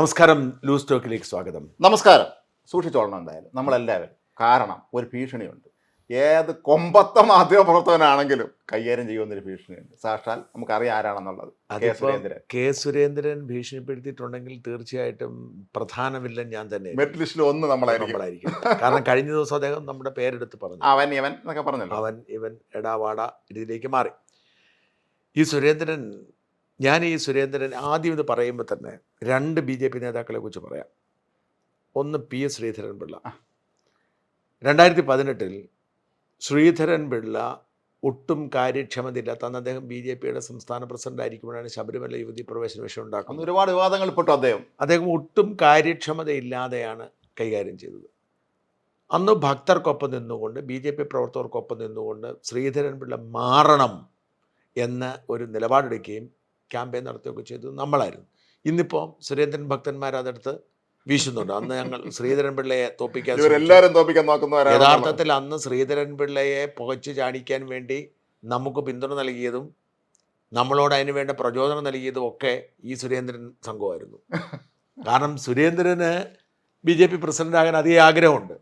നമസ്കാരം ലൂസ് ടോക്കിലേക്ക് സ്വാഗതം. നമസ്കാരം. സൂക്ഷിച്ചോളണം എന്തായാലും. നമ്മളെല്ലാവരും. കാരണം ഒരു ഭീഷണിയുണ്ട്. ഏത് കൊമ്പത്ത മാധ്യമ പ്രവർത്തകനാണെങ്കിലും കൈകാര്യം ചെയ്യുമെന്നൊരു ഭീഷണിയുണ്ട്. സാക്ഷാൽ നമുക്കറിയാം ആരാണെന്നുള്ളത്. കെ സുരേന്ദ്രൻ. കെ സുരേന്ദ്രൻ ഭീഷണിപ്പെടുത്തിയിട്ടുണ്ടെങ്കിൽ തീർച്ചയായിട്ടും പ്രധാനമില്ല ഞാൻ തന്നെ മെറ്റ് ലിസ്റ്റിൽ ഒന്ന് നമ്മളായിരിക്കും. കാരണം കഴിഞ്ഞ ദിവസം അദ്ദേഹം നമ്മുടെ പേരെടുത്ത് പറഞ്ഞു. അവൻ ഇവൻ എന്നൊക്കെ പറഞ്ഞല്ലോ. അവൻ ഇവൻ എടാവാട രീതിയിലേക്ക് മാറി. ഈ സുരേന്ദ്രൻ ഞാൻ ഈ സുരേന്ദ്രൻ ആദ്യം ഇത് പറയുമ്പോൾ തന്നെ രണ്ട് ബി ജെ പി നേതാക്കളെ കുറിച്ച് പറയാം. ഒന്ന് പി എസ് ശ്രീധരൻ പിള്ള. രണ്ടായിരത്തി പതിനെട്ടിൽ ശ്രീധരൻ പിള്ള ഒട്ടും കാര്യക്ഷമതയില്ലാത്ത അന്ന് അദ്ദേഹം ബി ജെ പിയുടെ സംസ്ഥാന പ്രസിഡന്റ് ആയിരിക്കുമ്പോഴാണ് ശബരിമല യുവതി പ്രവേശന വിഷയം ഉണ്ടാക്കുന്നത്. ഒരുപാട് വിവാദങ്ങൾ പെട്ടു അദ്ദേഹം. അദ്ദേഹം ഒട്ടും കാര്യക്ഷമതയില്ലാതെയാണ് കൈകാര്യം ചെയ്തത്. അന്ന് ഭക്തർക്കൊപ്പം നിന്നുകൊണ്ട് ബി ജെ പി പ്രവർത്തകർക്കൊപ്പം നിന്നുകൊണ്ട് ശ്രീധരൻ പിള്ള മാറണം എന്ന ഒരു നിലപാടെടുക്കുകയും ക്യാമ്പയിൻ നടത്തുകയൊക്കെ ചെയ്തു. നമ്മളായിരുന്നു. ഇന്നിപ്പോൾ സുരേന്ദ്രൻ ഭക്തന്മാർ അതെടുത്ത് വീശുന്നുണ്ട്. അന്ന് ഞങ്ങൾ ശ്രീധരൻ പിള്ളയെ തോപ്പിക്കാൻ എല്ലാവരും തോപ്പിക്കാൻ നോക്കുന്നവരാണ് യഥാർത്ഥത്തിൽ അന്ന് ശ്രീധരൻ പിള്ളയെ പുകച്ചു ചാടിക്കാൻ വേണ്ടി നമുക്ക് പിന്തുണ നൽകിയതും നമ്മളോട് അതിന് വേണ്ട പ്രചോദനം നൽകിയതും ഒക്കെ ഈ സുരേന്ദ്രൻ സംഘമായിരുന്നു. കാരണം സുരേന്ദ്രന് ബി ജെ പി പ്രസിഡന്റ് ആകാൻ അധികം ആഗ്രഹമുണ്ട്.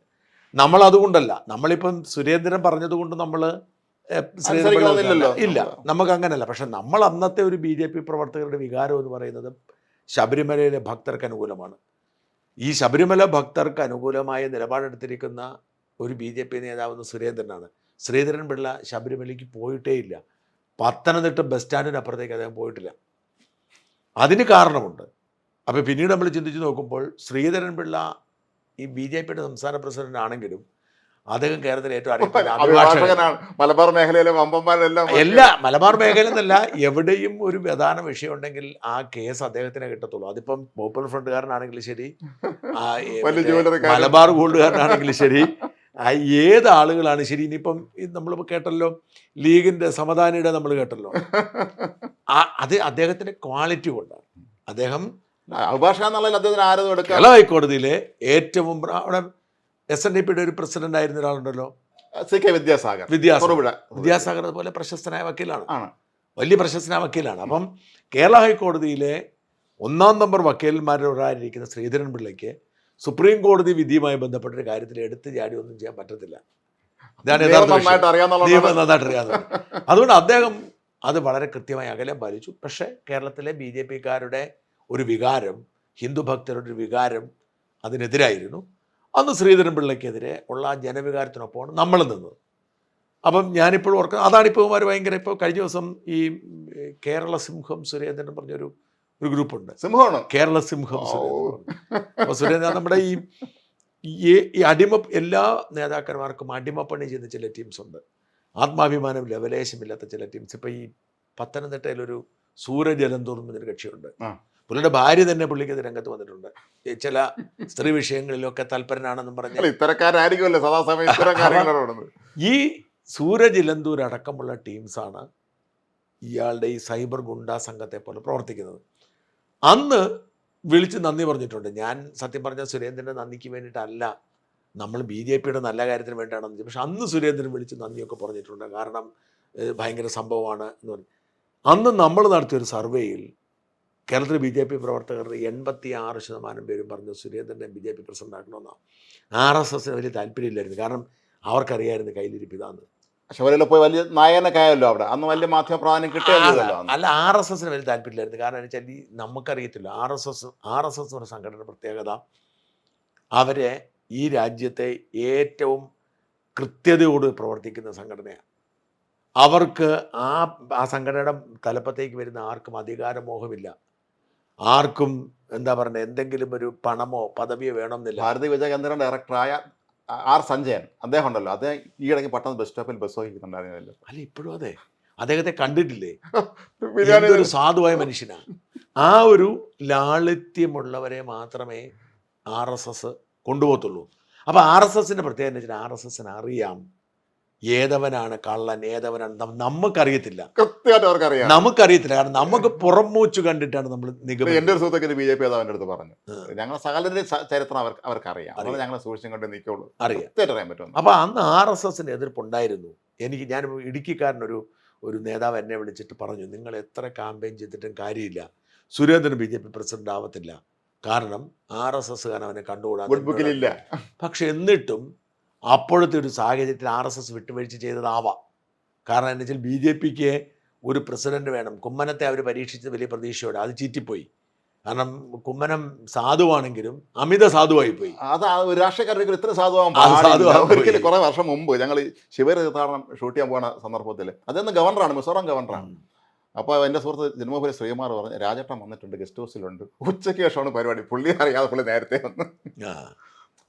നമ്മൾ അതുകൊണ്ടല്ല നമ്മളിപ്പം സുരേന്ദ്രൻ പറഞ്ഞതുകൊണ്ട് നമ്മൾ. ഇല്ല നമുക്ക് അങ്ങനല്ല പക്ഷെ നമ്മൾ അന്നത്തെ ഒരു ബി ജെ പി പ്രവർത്തകരുടെ വികാരം എന്ന് പറയുന്നത് ശബരിമലയിലെ ഭക്തർക്ക് അനുകൂലമാണ്. ഈ ശബരിമല ഭക്തർക്ക് അനുകൂലമായ നിലപാടെടുത്തിരിക്കുന്ന ഒരു ബി ജെ പി നേതാവെന്ന് സുരേന്ദ്രനാണ്. ശ്രീധരൻ പിള്ള ശബരിമലയ്ക്ക് പോയിട്ടേ ഇല്ല. പത്തനംതിട്ട ബസ് സ്റ്റാൻഡിനപ്പുറത്തേക്ക് അദ്ദേഹം പോയിട്ടില്ല. അതിന് കാരണമുണ്ട്. അപ്പോൾ പിന്നീട് നമ്മൾ ചിന്തിച്ച് നോക്കുമ്പോൾ ശ്രീധരൻ പിള്ള ഈ ബി ജെ പിയുടെ സംസ്ഥാന പ്രസിഡന്റ് ആണെങ്കിലും അദ്ദേഹം കേരളത്തിലെ ഏറ്റവും അഭിഭാഷകൻ. മലബാർ മേഖലയിലെ വമ്പന്മാരെല്ലാം എല്ലാ മലബാർ മേഖല എന്നല്ല എവിടെയും ഒരു പ്രധാന വിഷയം ഉണ്ടെങ്കിൽ ആ കേസ് അദ്ദേഹത്തിനെ കിട്ടത്തുള്ളൂ. അതിപ്പം പോപ്പുലർ ഫ്രണ്ട്കാരനാണെങ്കിലും ശരി. മലബാർ ഗോൾഡുകാരനാണെങ്കിലും ശരി ഏത് ആളുകളാണ് ശരി ഇനിയിപ്പം നമ്മൾ കേട്ടല്ലോ ലീഗിന്റെ സമതാനിയുടെ നമ്മൾ കേട്ടല്ലോ. ആ അത് അദ്ദേഹത്തിന്റെ ക്വാളിറ്റി കൊണ്ടാണ്. അദ്ദേഹം അഭിഭാഷക എന്നുള്ളതിൽ അദ്ദേഹത്തിന് ആരതും എടുക്കാം? ഹൈക്കോടതിയിലെ ഏറ്റവും അവിടെ എസ് എൻ ഡി പിയുടെ ഒരു പ്രസിഡന്റ് ആയിരുന്ന ഒരാളുണ്ടല്ലോ? C K Vidyasagar. Vidyasagar. Vidyasagar അതുപോലെ പ്രശസ്തനായ വക്കീലാണ്. വലിയ പ്രശസ്തനായ വക്കീലാണ്. അപ്പം കേരള ഹൈക്കോടതിയിലെ ഒന്നാം നമ്പർ വക്കീലന്മാരുടെ ഒരാളിരിക്കുന്ന ശ്രീധരൻ പിള്ളയ്ക്ക് സുപ്രീം കോടതി വിധിയുമായി ബന്ധപ്പെട്ട ഒരു കാര്യത്തിൽ എടുത്ത് ചാടി ഒന്നും ചെയ്യാൻ പറ്റത്തില്ല. ഇതാണ് യഥാർത്ഥ നന്നായിട്ട് അറിയാതെ അതുകൊണ്ട് അദ്ദേഹം അത് വളരെ കൃത്യമായി അകലെ പാലിച്ചു. പക്ഷേ കേരളത്തിലെ ബി ജെ പിക്കാരുടെ ഒരു വികാരം ഹിന്ദു ഭക്തരുടെ ഒരു വികാരം അതിനെതിരായിരുന്നു. അന്ന് ശ്രീധരൻ പിള്ളയ്ക്കെതിരെ ഉള്ള ആ ജനവികാരത്തിനൊപ്പമാണ് നമ്മൾ നിന്നത്. അപ്പം ഞാനിപ്പോഴും ഓർക്കുന്നത് അതാണിപ്പോൾ അവർ ഭയങ്കര ഇപ്പോൾ കഴിഞ്ഞ ദിവസം ഈ കേരള സിംഹം സുരേന്ദ്രൻ പറഞ്ഞൊരു ഒരു ഗ്രൂപ്പുണ്ട്. സിംഹമാണ്? കേരള സിംഹം. അപ്പോൾ സുരേന്ദ്രൻ നമ്മുടെ ഈ ഈ- അടിമ എല്ലാ നേതാക്കന്മാർക്കും അടിമപ്പണി ചെയ്യുന്ന ചില ടീംസ് ഉണ്ട്. ആത്മാഭിമാനം ലവലേശമില്ലാത്ത ചില ടീംസ് ഇപ്പം ഈ പത്തനംതിട്ടയിലൊരു സൂര്യജലം തോന്നുന്ന ഒരു കക്ഷിയുണ്ട്. പുള്ളിയുടെ ഭാര്യ തന്നെ പുള്ളിക്കെതിരെ രംഗത്ത് വന്നിട്ടുണ്ട്. ചില സ്ത്രീ വിഷയങ്ങളിലൊക്കെ തൽപരനാണെന്നും പറഞ്ഞ് ഇത്തരക്കാരായിരിക്കുമല്ലോ സദാസമയം ഇത്തരം കാര്യങ്ങളോട് ഈ സൂരജ് ഇലന്തൂർ അടക്കമുള്ള ടീംസാണ് ഇയാളുടെ ഈ സൈബർ ഗുണ്ട സംഘത്തെ പോലെ പ്രവർത്തിക്കുന്നത്. അന്ന് വിളിച്ച് നന്ദി പറഞ്ഞിട്ടുണ്ട്. ഞാൻ സത്യം പറഞ്ഞ സുരേന്ദ്രന്റെ നന്ദിക്ക് വേണ്ടിയിട്ടല്ല നമ്മൾ ബി ജെ പിയുടെ നല്ല കാര്യത്തിന് വേണ്ടിയാണെന്ന് പക്ഷെ അന്ന് സുരേന്ദ്രൻ വിളിച്ച് നന്ദിയൊക്കെ പറഞ്ഞിട്ടുണ്ട്. കാരണം ഭയങ്കര സംഭവമാണ് എന്ന് പറഞ്ഞു. അന്ന് നമ്മൾ നടത്തിയൊരു സർവേയിൽ കേരളത്തിലെ ബി ജെ പി പ്രവർത്തകരുടെ എൺപത്തി ആറ് ശതമാനം പേരും പറഞ്ഞു സുരേന്ദ്രനെ ബി ജെ പി പ്രസിഡന്റ് ആക്കണമെന്നാണ് ആർ എസ് എസിന് വലിയ താല്പര്യമില്ലായിരുന്നു. കാരണം അവർക്കറിയായിരുന്നു കയ്യിലിരിപ്പ് ഇതാന്ന്. പോയി വലിയ നായകനൊക്കെ ആയല്ലോ അവിടെ. അന്ന് വലിയ മാധ്യമ പ്രാധാന്യം കിട്ടിയല്ലോ അല്ല ആർ എസ് എസിന് വലിയ താല്പര്യമില്ലായിരുന്നു. കാരണം എന്ന് വെച്ചാൽ ഈ നമുക്കറിയത്തില്ല R S S R S S എന്ന സംഘടന പ്രത്യേകത അവരെ ഈ രാജ്യത്തെ ഏറ്റവും കൃത്യതയോട് പ്രവർത്തിക്കുന്ന സംഘടനയാണ്. അവർക്ക് ആ ആ സംഘടനയുടെ തലപ്പത്തേക്ക് വരുന്ന ആർക്കും അധികാരമോഹമില്ല. ആർക്കും എന്താ പറയുക എന്തെങ്കിലും ഒരു പണമോ പദവിയോ വേണമെന്നില്ല. ഭാരതി വിജയ കേന്ദ്രം ഡയറക്ടറായ ആർ സഞ്ജയൻ അദ്ദേഹം ഉണ്ടല്ലോ. അദ്ദേഹം ഈയിടയ്ക്ക് പട്ടണം ബസ് സ്റ്റോപ്പിൽ ബസ് വഹിക്കുന്നുണ്ടായിരുന്നല്ലോ അല്ല ഇപ്പോഴും അതെ. അദ്ദേഹത്തെ കണ്ടിട്ടില്ലേ? ബിരിയാണി ഒരു സാധുവായ മനുഷ്യനാണ് ആ ഒരു ലാളിത്യമുള്ളവരെ മാത്രമേ ആർ എസ് എസ് കൊണ്ടുപോകത്തുള്ളൂ. അപ്പോൾ ആർ എസ് എസിന്റെ പ്രത്യേകത എന്ന് വെച്ചാൽ ആർ എസ് എസിന് അറിയാം. ഏതവനാണ് കള്ളൻ ഏതവനാണ് നമുക്കറിയത്തില്ല. കൃത്യമായിട്ട് അവർക്കറിയാം. നമുക്കറിയത്തില്ല. കാരണം നമുക്ക് പുറംമൂച്ചു കണ്ടിട്ടാണ് നമ്മൾ നിഗമനം. എന്റെ ഒരു സുഹൃത്തൊക്കെ ബി ജെ പി നേതാവിന്റെ അടുത്ത് പറഞ്ഞു. ഞങ്ങളെ സകലരുടെ ചരിത്രം അവർക്ക് അവർക്കറിയാം. അതുകൊണ്ട് ഞങ്ങളെ സൂക്ഷിച്ചും കണ്ട് നിൽക്കുള്ളൂ. അറിയാം. അറിയാൻ പറ്റും. അപ്പോൾ അന്ന് ആർ എസ് എസിന് എതിർപ്പുണ്ടായിരുന്നു. എനിക്ക് ഞാൻ ഇടുക്കിക്കാരനൊരു ഒരു നേതാവ് എന്നെ വിളിച്ചിട്ട് പറഞ്ഞു നിങ്ങൾ എത്ര ക്യാമ്പയിൻ ചെയ്തിട്ടും കാര്യമില്ല. Surendran B J P president ആവത്തില്ല. കാരണം ആർ എസ് എസ് കാരൻ അവനെ കണ്ടുകൂടാ പക്ഷെ എന്നിട്ടും അപ്പോഴത്തെ ഒരു സാഹചര്യത്തിൽ ആർ എസ് എസ് വിട്ടുവീഴ്ച ചെയ്തതാവാം. കാരണം എന്താ വെച്ചാൽ ബി ജെ പിക്ക് ഒരു പ്രസിഡന്റ് വേണം. കുമ്മനത്തെ അവർ പരീക്ഷിച്ചത് വലിയ പ്രതീക്ഷയോടെ. അത് ചീറ്റിപ്പോയി. കാരണം കുമ്മനം സാധുവാണെങ്കിലും അമിത സാധുവായി പോയി അത് ഒരു രാഷ്ട്രീയക്കാരുടെ ഇത്ര സാധുവാകും. ഒരിക്കലും കുറെ വർഷം മുമ്പ് ഞങ്ങൾ ശിവര തീർത്ഥാടനം ഷൂട്ട് ചെയ്യാൻ പോകുന്ന സന്ദർഭത്തിൽ അതെന്ന് ഗവർണറാണ് മിസോറാം ഗവർണറാണ്. അപ്പോൾ എന്റെ സുഹൃത്ത് ജന്മപുരി ശ്രീകുമാർ പറഞ്ഞു രാജേട്ടൻ വന്നിട്ടുണ്ട് ഗസ്റ്റ് ഹൗസിലുണ്ട്. ഉച്ചയ്ക്ക് ശേഷമാണ് പരിപാടി. പുള്ളി അറിയാതെ പുള്ളി നേരത്തെ വന്ന്.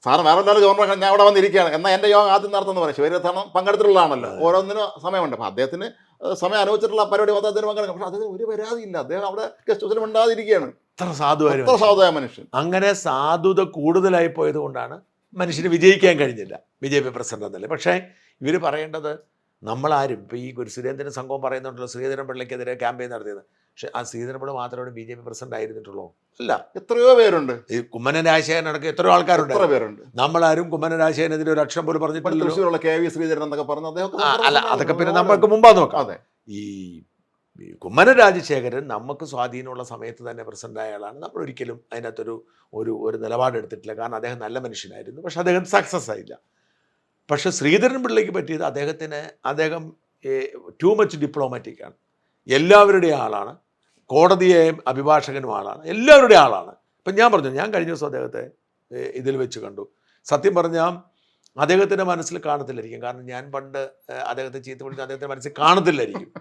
സാറ് വേറെ എല്ലാവരും ഗവർണർ ഞാൻ അവിടെ വന്നിരിക്കുകയാണ്. എന്നാൽ എന്റെ യോഗം ആദ്യം നടത്തുന്നു പറയും. ശിവരത്ഥാനം പങ്കെടുത്തിട്ടുള്ളതാണല്ലോ. ഓരോന്നിനും സമയമുണ്ട്. അപ്പം അദ്ദേഹത്തിന് സമയം അനുവദിച്ചിട്ടുള്ള പരിപാടി മൊത്തം അദ്ദേഹത്തിന് പങ്കെടുക്കും പക്ഷേ അദ്ദേഹം ഒരു പരാതിയില്ല അദ്ദേഹം അവിടെ ഗസ്റ്റ് ഹൗസിൽ ഉണ്ടാതിരിക്കുകയാണ് അത്ര സാധുവായി അത്ര സാധുവായ മനുഷ്യൻ. അങ്ങനെ സാധുത കൂടുതലായി പോയത് കൊണ്ടാണ് മനുഷ്യന് വിജയിക്കാൻ കഴിഞ്ഞില്ല. ബി ജെ പി പ്രസിഡന്റ് എന്നല്ലേ. പക്ഷേ ഇവർ പറയേണ്ടത് നമ്മളാരും ഇപ്പോൾ ഈ ഒരു സുരേന്ദ്രൻ സംഘവും പറയുന്നുണ്ടല്ലോ ശ്രീധരൻ പിള്ളയ്ക്കെതിരെ ക്യാമ്പയിൻ നടത്തിയത്. പക്ഷേ ആ ശ്രീധരൻ മാത്രമേ ബി ജെ പി പ്രസിഡന്റ് ആയിരുന്നിട്ടുള്ളൂ. അല്ല എത്രയോ പേരുണ്ട്. ഈ കുമ്മനൻ രാജശേഖരൻ അടക്കം എത്രയോ ആൾക്കാരുണ്ട്. എത്ര പേരുണ്ട്? നമ്മളാരും കുമ്മനൻ രാജശേഖരനെതിരെ ഒരു അക്ഷരം പോലും പറഞ്ഞിട്ടില്ല കെ വി ശ്രീധരൻ എന്നൊക്കെ പറഞ്ഞു അദ്ദേഹം അല്ല അതൊക്കെ പിന്നെ നമ്മൾക്ക് മുമ്പാ നോക്കാം. അതെ. ഈ കുമ്മന രാജശേഖരൻ നമുക്ക് സ്വാധീനമുള്ള സമയത്ത് തന്നെ പ്രസിഡന്റ് ആയ ആളാണ്. നമ്മൾ ഒരിക്കലും അതിനകത്തൊരു ഒരു ഒരു നിലപാടെടുത്തിട്ടില്ല കാരണം അദ്ദേഹം നല്ല മനുഷ്യനായിരുന്നു. പക്ഷെ അദ്ദേഹം സക്സസ് ആയില്ല. പക്ഷെ ശ്രീധരൻ പിള്ളയ്ക്ക് പറ്റിയത് അദ്ദേഹത്തിന് അദ്ദേഹം ടു മച്ച് ഡിപ്ലോമാറ്റിക് ആണ്. എല്ലാവരുടെയും ആളാണ്. കോടതിയെ അഭിഭാഷകനും ആളാണ്. എല്ലാവരുടെയും ആളാണ്. ഇപ്പം ഞാൻ പറഞ്ഞു ഞാൻ കഴിഞ്ഞ ദിവസം അദ്ദേഹത്തെ ഇതിൽ വെച്ച് കണ്ടു. സത്യം പറഞ്ഞാൽ അദ്ദേഹത്തിന്റെ മനസ്സിൽ കാണത്തില്ലായിരിക്കും. കാരണം ഞാൻ പണ്ട് അദ്ദേഹത്തെ ചീത്ത വിളിച്ചു അദ്ദേഹത്തിന്റെ മനസ്സിൽ കാണത്തില്ലായിരിക്കും.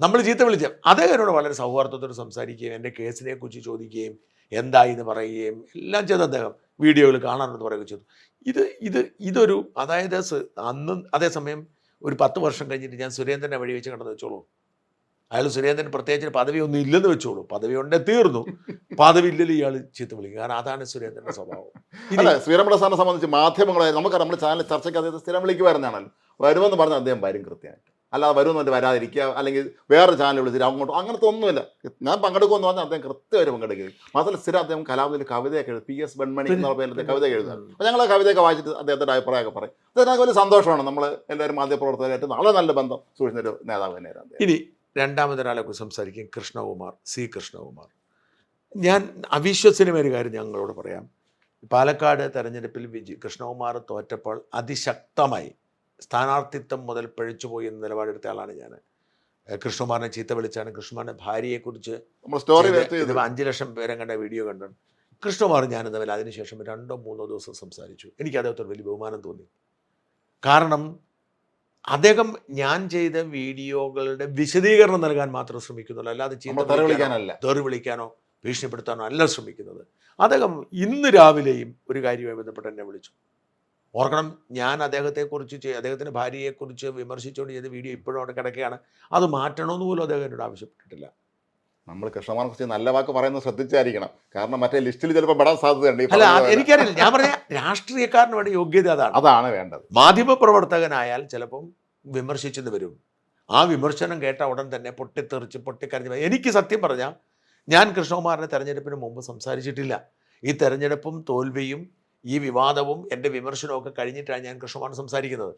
നമ്മൾ ചീത്ത വിളിച്ച അദ്ദേഹം എന്നോട് വളരെ സൗഹാർദ്ദത്തോട് സംസാരിക്കുകയും എന്റെ കേസിനെ കുറിച്ച് ചോദിക്കുകയും എന്തായി എന്ന് പറയുകയും എല്ലാം ചെയ്ത് അദ്ദേഹം. വീഡിയോയിൽ കാണാനെന്ന് പറയുകയും ചെയ്തു. ഇത് ഇത് ഇതൊരു അതായത് അന്ന് അതേസമയം ഒരു പത്ത് വർഷം കഴിഞ്ഞിട്ട് ഞാൻ സുരേന്ദ്രനെ വഴി വെച്ച് കണ്ടെന്ന് വെച്ചോളൂ. അയാൾ സുരേന്ദ്രൻ പ്രത്യേകിച്ച് പദവി ഒന്നും ഇല്ലെന്ന് വെച്ചോളൂ. പദവി ഉണ്ടേ തീർന്നു. പദവി ഇല്ലല്ലോ ഇയാൾ ചീത്ത വിളിക്കും. കാരണം അതാണ് സുരേന്ദ്രന്റെ സ്വഭാവം. അല്ല ശ്രീരമണ സാറിനെ സംബന്ധിച്ച് മാധ്യമങ്ങളെ നമുക്ക് നമ്മുടെ ചാനൽ ചർച്ചയ്ക്ക് അദ്ദേഹത്തെ സ്ഥിരം വിളിക്കുമായിരുന്നാണല്ലോ. വരുമെന്ന് പറഞ്ഞാൽ അദ്ദേഹം വരും കൃത്യമായിട്ട്. അല്ലാതെ വരുമെന്നിട്ട് വരാതിരിക്കുക അല്ലെങ്കിൽ വേറെ ചാനൽ വിളിച്ചിട്ട് അങ്ങോട്ടോ അങ്ങനത്തെ ഒന്നുമില്ല. ഞാൻ പങ്കെടുക്കുമെന്ന് പറഞ്ഞാൽ അദ്ദേഹം കൃത്യമായിട്ട് പങ്കെടുക്കുകയും മാത്രമല്ല സ്ഥിരം അദ്ദേഹം കലാപത്തിൽ കവിതയൊക്കെ എഴുതും. പി എസ് വെൺമണി എന്നുള്ള പേരിൽ കവിതയൊക്കെ കവിത എഴുതുക അപ്പോൾ ഞങ്ങൾ കവിതയൊക്കെ വായിച്ചിട്ട് അദ്ദേഹത്തിന്റെ അഭിപ്രായമൊക്കെ പറയും. അദ്ദേഹത്തിന് വലിയ സന്തോഷമാണ്. നമ്മൾ എല്ലാവരും മാധ്യമപ്രവർത്തകരായിട്ട് വളരെ നല്ല ബന്ധം സൂക്ഷിച്ചൊരു നേതാവ് തന്നെയായിരുന്നു ഇനി രണ്ടാമതൊരാളെ കുറിച്ച് സംസാരിക്കും കൃഷ്ണകുമാർ സി കൃഷ്ണകുമാർ. ഞാൻ അവിശ്വസനീയമായ ഒരു കാര്യം ഞങ്ങളോട് പറയാം. പാലക്കാട് തെരഞ്ഞെടുപ്പിൽ വിജി കൃഷ്ണകുമാർ തോറ്റപ്പോൾ അതിശക്തമായി സ്ഥാനാർത്ഥിത്വം മുതൽ പഴിച്ചുപോയി എന്ന നിലപാടെടുത്ത ആളാണ് ഞാൻ. കൃഷ്ണകുമാറിനെ ചീത്ത വിളിച്ചാണ്. കൃഷ്ണകുമാറിന്റെ ഭാര്യയെക്കുറിച്ച് അഞ്ച് ലക്ഷം പേരെ കണ്ട വീഡിയോ കണ്ടു. കൃഷ്ണകുമാർ ഞാനും തമ്മിൽ അതിനുശേഷം രണ്ടോ മൂന്നോ ദിവസം സംസാരിച്ചു. എനിക്ക് അദ്ദേഹത്തോട് വലിയ ബഹുമാനം തോന്നി. കാരണം അദ്ദേഹം ഞാൻ ചെയ്ത വീഡിയോകളുടെ വിശദീകരണം നൽകാൻ മാത്രം ശ്രമിക്കുന്നുള്ളൂ. അല്ലാതെ ചീത്ത തെറി വിളിക്കാനോ, ഭീഷണിപ്പെടുത്താനോ അല്ല ശ്രമിക്കുന്നത്. അദ്ദേഹം ഇന്ന് രാവിലെയും ഒരു കാര്യവുമായി ബന്ധപ്പെട്ട് എന്നെ വിളിച്ചു. ഓർക്കണം ഞാൻ അദ്ദേഹത്തെക്കുറിച്ച് അദ്ദേഹത്തിന്റെ അദ്ദേഹത്തിന്റെ ഭാര്യയെക്കുറിച്ച് വിമർശിച്ചുകൊണ്ട് ചെയ്ത വീഡിയോ ഇപ്പോഴും അവിടെ കിടക്കുകയാണ്. അത് മാറ്റണമെന്ന് പോലും അദ്ദേഹം എന്നോട് ആവശ്യപ്പെട്ടിട്ടില്ല. നമ്മൾ കൃഷ്ണമാനെ കുറിച്ച് നല്ല വാക്ക് പറയുന്നത് ശ്രദ്ധിച്ചായിരിക്കണം. കാരണം മറ്റേ ലിസ്റ്റിൽ ചിലപ്പോൾ പെടാൻ സാധ്യതയുണ്ട് അല്ല എനിക്കറിയില്ല. ഞാൻ പറഞ്ഞ രാഷ്ട്രീയക്കാരന് വേണ്ട യോഗ്യത അതാണ്. അതാണ് വേണ്ടത്. മാധ്യമപ്രവർത്തകനായാൽ ചിലപ്പം വിമർശിച്ചെന്ന് വരും. ആ വിമർശനം കേട്ട ഉടൻ തന്നെ പൊട്ടിത്തെറിച്ച് പൊട്ടിക്കരഞ്ഞ്. എനിക്ക് സത്യം പറഞ്ഞാൽ ഞാൻ കൃഷ്ണകുമാറിനെ തെരഞ്ഞെടുപ്പിന് മുമ്പ് സംസാരിച്ചിട്ടില്ല. ഈ തെരഞ്ഞെടുപ്പും തോൽവിയും ഈ വിവാദവും എന്റെ വിമർശനവും ഒക്കെ കഴിഞ്ഞിട്ടാണ് ഞാൻ കൃഷ്ണകുമാർ സംസാരിക്കുന്നത്.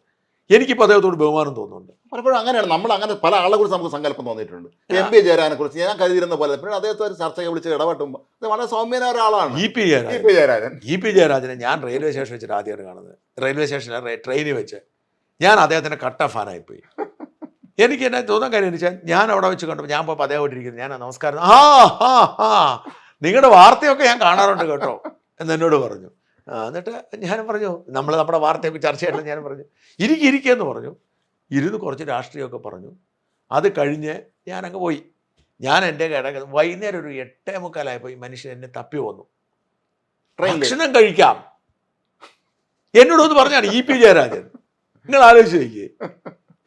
എനിക്കിപ്പോൾ അദ്ദേഹത്തോട് ബഹുമാനം തോന്നുന്നുണ്ട്. പലപ്പോഴും അങ്ങനെയാണ്. നമ്മൾ അങ്ങനെ പല ആളെ കുറിച്ച് നമുക്ക് സങ്കല്പം തോന്നിയിട്ടുണ്ട്. എം പി ജയരാനെ കുറിച്ച് ഞാൻ കരുതിയിരുന്ന പോലെ പിന്നെ അദ്ദേഹത്തെ ഒരു ചർച്ചയെ വിളിച്ച് ഇടപെട്ടുമ്പോൾ ഇത് വളരെ സൗമ്യനായ ഒരാളാണ്. E P E Jayarajan P Jayarajan. E P ജയരാജനെ ഞാൻ റെയിൽവേ സ്റ്റേഷൻ വെച്ചിട്ട് ആദ്യമാണ് കാണുന്നത്. റെയിൽവേ സ്റ്റേഷനിൽ ട്രെയിനിൽ വെച്ച്. ഞാൻ അദ്ദേഹത്തിന്റെ കട്ട ഫാനായിപ്പോയി എനിക്ക് എന്നെ തോന്നാൻ കാര്യം വെച്ചാൽ ഞാൻ അവിടെ വെച്ച് കണ്ടപ്പോൾ ഞാൻ പോയപ്പോൾ അദ്ദേഹം ഇരിക്കുന്നു. ഞാൻ നമസ്കാരം ആ ഹാ ഹാ നിങ്ങളുടെ വാർത്തയൊക്കെ ഞാൻ കാണാറുണ്ട് കേട്ടോ എന്ന് എന്നോട് പറഞ്ഞു. എന്നിട്ട് ഞാൻ പറഞ്ഞു നമ്മൾ നമ്മുടെ വാർത്തയൊക്കെ ചർച്ച ചെയ്യണം ഞാൻ പറഞ്ഞു ഇരിക്കുകയെന്ന് പറഞ്ഞു. ഇരുന്ന് കുറച്ച് രാഷ്ട്രീയമൊക്കെ പറഞ്ഞു. അത് കഴിഞ്ഞ് ഞാനങ്ങ് പോയി. ഞാൻ എന്റെ കിടക്ക വൈകുന്നേരം ഒരു എട്ടേ മുക്കാലായപ്പോൾ ഈ മനുഷ്യൻ എന്നെ തപ്പി വന്നു. ഭക്ഷണം കഴിക്കാം. എന്നോടൊന്ന് പറഞ്ഞാണ് ഇ പി ജയരാജൻ. നിങ്ങൾ ആലോചിച്ച് നോക്കിയേ.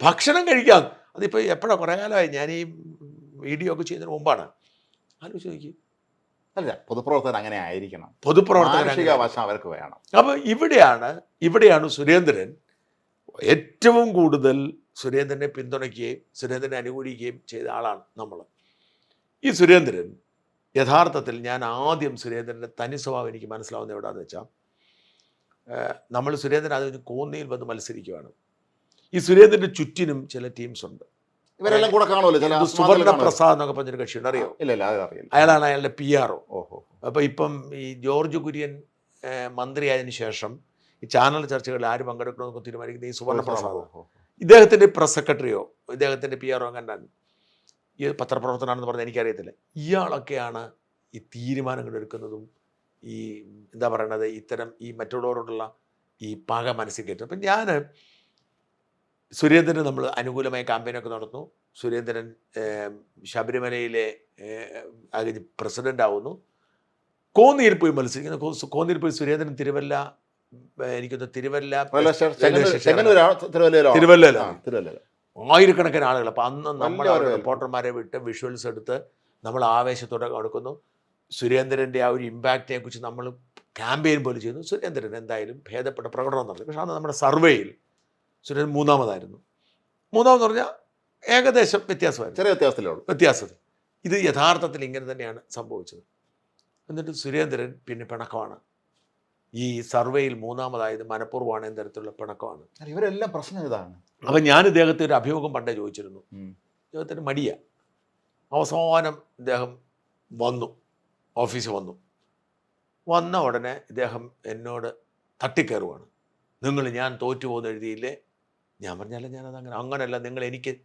ഭക്ഷണം കഴിക്കാം. അതിപ്പോൾ എപ്പോഴാണ് കുറേ കാലമായി. ഞാൻ ഈ വീഡിയോ ഒക്കെ ചെയ്യുന്നതിന് മുമ്പാണ്. ആലോചിച്ച് നോക്കി അല്ല പൊതുപ്രവർത്തകൻ അങ്ങനെ ആയിരിക്കണം. പൊതുപ്രവർത്തകൻ മാനുഷിക വശം അവർക്ക് വേണം. അപ്പോൾ ഇവിടെയാണ് ഇവിടെയാണ് സുരേന്ദ്രൻ ഏറ്റവും കൂടുതൽ സുരേന്ദ്രനെ പിന്തുണയ്ക്കുകയും സുരേന്ദ്രനെ അനുകൂലിക്കുകയും ചെയ്ത ആളാണ് നമ്മൾ. ഈ സുരേന്ദ്രൻ യഥാർത്ഥത്തിൽ ഞാൻ ആദ്യം സുരേന്ദ്രന്റെ തനി സ്വഭാവം എനിക്ക് മനസ്സിലാവുന്ന എവിടെയാണെന്ന് വെച്ചാൽ നമ്മൾ സുരേന്ദ്രൻ അത് കോന്നിയിൽ വന്ന് മത്സരിക്കുകയാണ് ഈ സുരേന്ദ്രന്റെ ചുറ്റിനും ചില ടീംസ് ഉണ്ട്. ഇവരെല്ലാം കൂടെ കാണുമല്ലോ? സുവർണ പ്രസാദ് എന്നൊക്കെ പറഞ്ഞൊരു കക്ഷിയുണ്ട്. അറിയോ? ഇല്ല അയാളാണ് അയാളുടെ പി ആർ ഒ. ഓഹോ. അപ്പോൾ ഇപ്പം ഈ ജോർജ് കുര്യൻ മന്ത്രിയായതിനു ശേഷം ഈ ചാനൽ ചർച്ചകളിൽ ആര് പങ്കെടുക്കണമെന്നൊക്കെ തീരുമാനിക്കുന്നത് ഈ സുവർണ പ്രസാദ്. ഇദ്ദേഹത്തിന്റെ പ്രസ് സെക്രട്ടറിയോ ഇദ്ദേഹത്തിന്റെ പി ആർഒ അങ്ങനെ കണ്ടാണ് ഈ പത്രപ്രവർത്തനാണെന്ന് പറഞ്ഞാൽ എനിക്കറിയത്തില്ല. ഇയാളൊക്കെയാണ് ഈ തീരുമാനങ്ങൾ എടുക്കുന്നതും ഈ എന്താ പറയണത് ഇത്തരം ഈ മറ്റുള്ളവരോടുള്ള ഈ പാക മനസ്സിൽ കയറ്റും. അപ്പം ഞാൻ സുരേന്ദ്രന് നമ്മൾ അനുകൂലമായ ക്യാമ്പയിനൊക്കെ നടന്നു സുരേന്ദ്രൻ ശബരിമലയിലെ ശബരിമലയിലെ പ്രസിഡന്റ് ആവുന്നു. കോന്നിയിൽ പോയി മത്സരിക്കുന്നു. കോന്നിയിൽ പോയി സുരേന്ദ്രൻ തിരുവല്ല എനിക്കൊന്ന് തിരുവല്ല തിരുവല്ല. ആയിരക്കണക്കിന് ആളുകൾ. അപ്പം അന്ന് നമ്മൾ റിപ്പോർട്ടർമാരെ വിട്ട് വിഷ്വൽസ് എടുത്ത് നമ്മൾ ആവേശത്തോടെ കൊടുക്കുന്നു സുരേന്ദ്രന്റെ ആ ഒരു ഇമ്പാക്റ്റിനെ കുറിച്ച് നമ്മൾ ക്യാമ്പയിൻ പോലെ ചെയ്യുന്നു. സുരേന്ദ്രൻ എന്തായാലും ഭേദപ്പെട്ട പ്രകടനം നടത്തി. പക്ഷേ അന്ന് നമ്മുടെ സർവേയിൽ സുരേന്ദ്രൻ മൂന്നാമതായിരുന്നു. മൂന്നാമെന്ന് പറഞ്ഞാൽ ഏകദേശം വ്യത്യാസമായിരുന്നു. ചെറിയ വ്യത്യാസത്തിലുള്ളൂ വ്യത്യാസത്തിൽ ഇത് യഥാർത്ഥത്തിൽ ഇങ്ങനെ തന്നെയാണ് സംഭവിച്ചത്. എന്നിട്ട് സുരേന്ദ്രൻ പിന്നെ പിണക്കമാണ്. ഈ സർവേയിൽ മൂന്നാമതായത് മനഃപൂർവമാണ് എന്ന തരത്തിലുള്ള പിണക്കമാണ്. ഇവരെല്ലാം പ്രശ്നം ഇതാണ്. അപ്പം ഞാൻ ഇദ്ദേഹത്തെ ഒരു അഭിമുഖം പണ്ടേ ചോദിച്ചിരുന്നു. ഇദ്ദേഹത്തിന് മടിയ. അവസാനം ഇദ്ദേഹം വന്നു. ഓഫീസിൽ വന്നു. വന്ന ഉടനെ ഇദ്ദേഹം എന്നോട് തട്ടിക്കയറുവാണ്. നിങ്ങൾ ഞാൻ തോറ്റു പോകുന്ന എഴുതിയില്ലേ ഞാൻ പറഞ്ഞല്ല ഞാനത് അങ്ങനെ അങ്ങനെയല്ല നിങ്ങൾ എനിക്ക്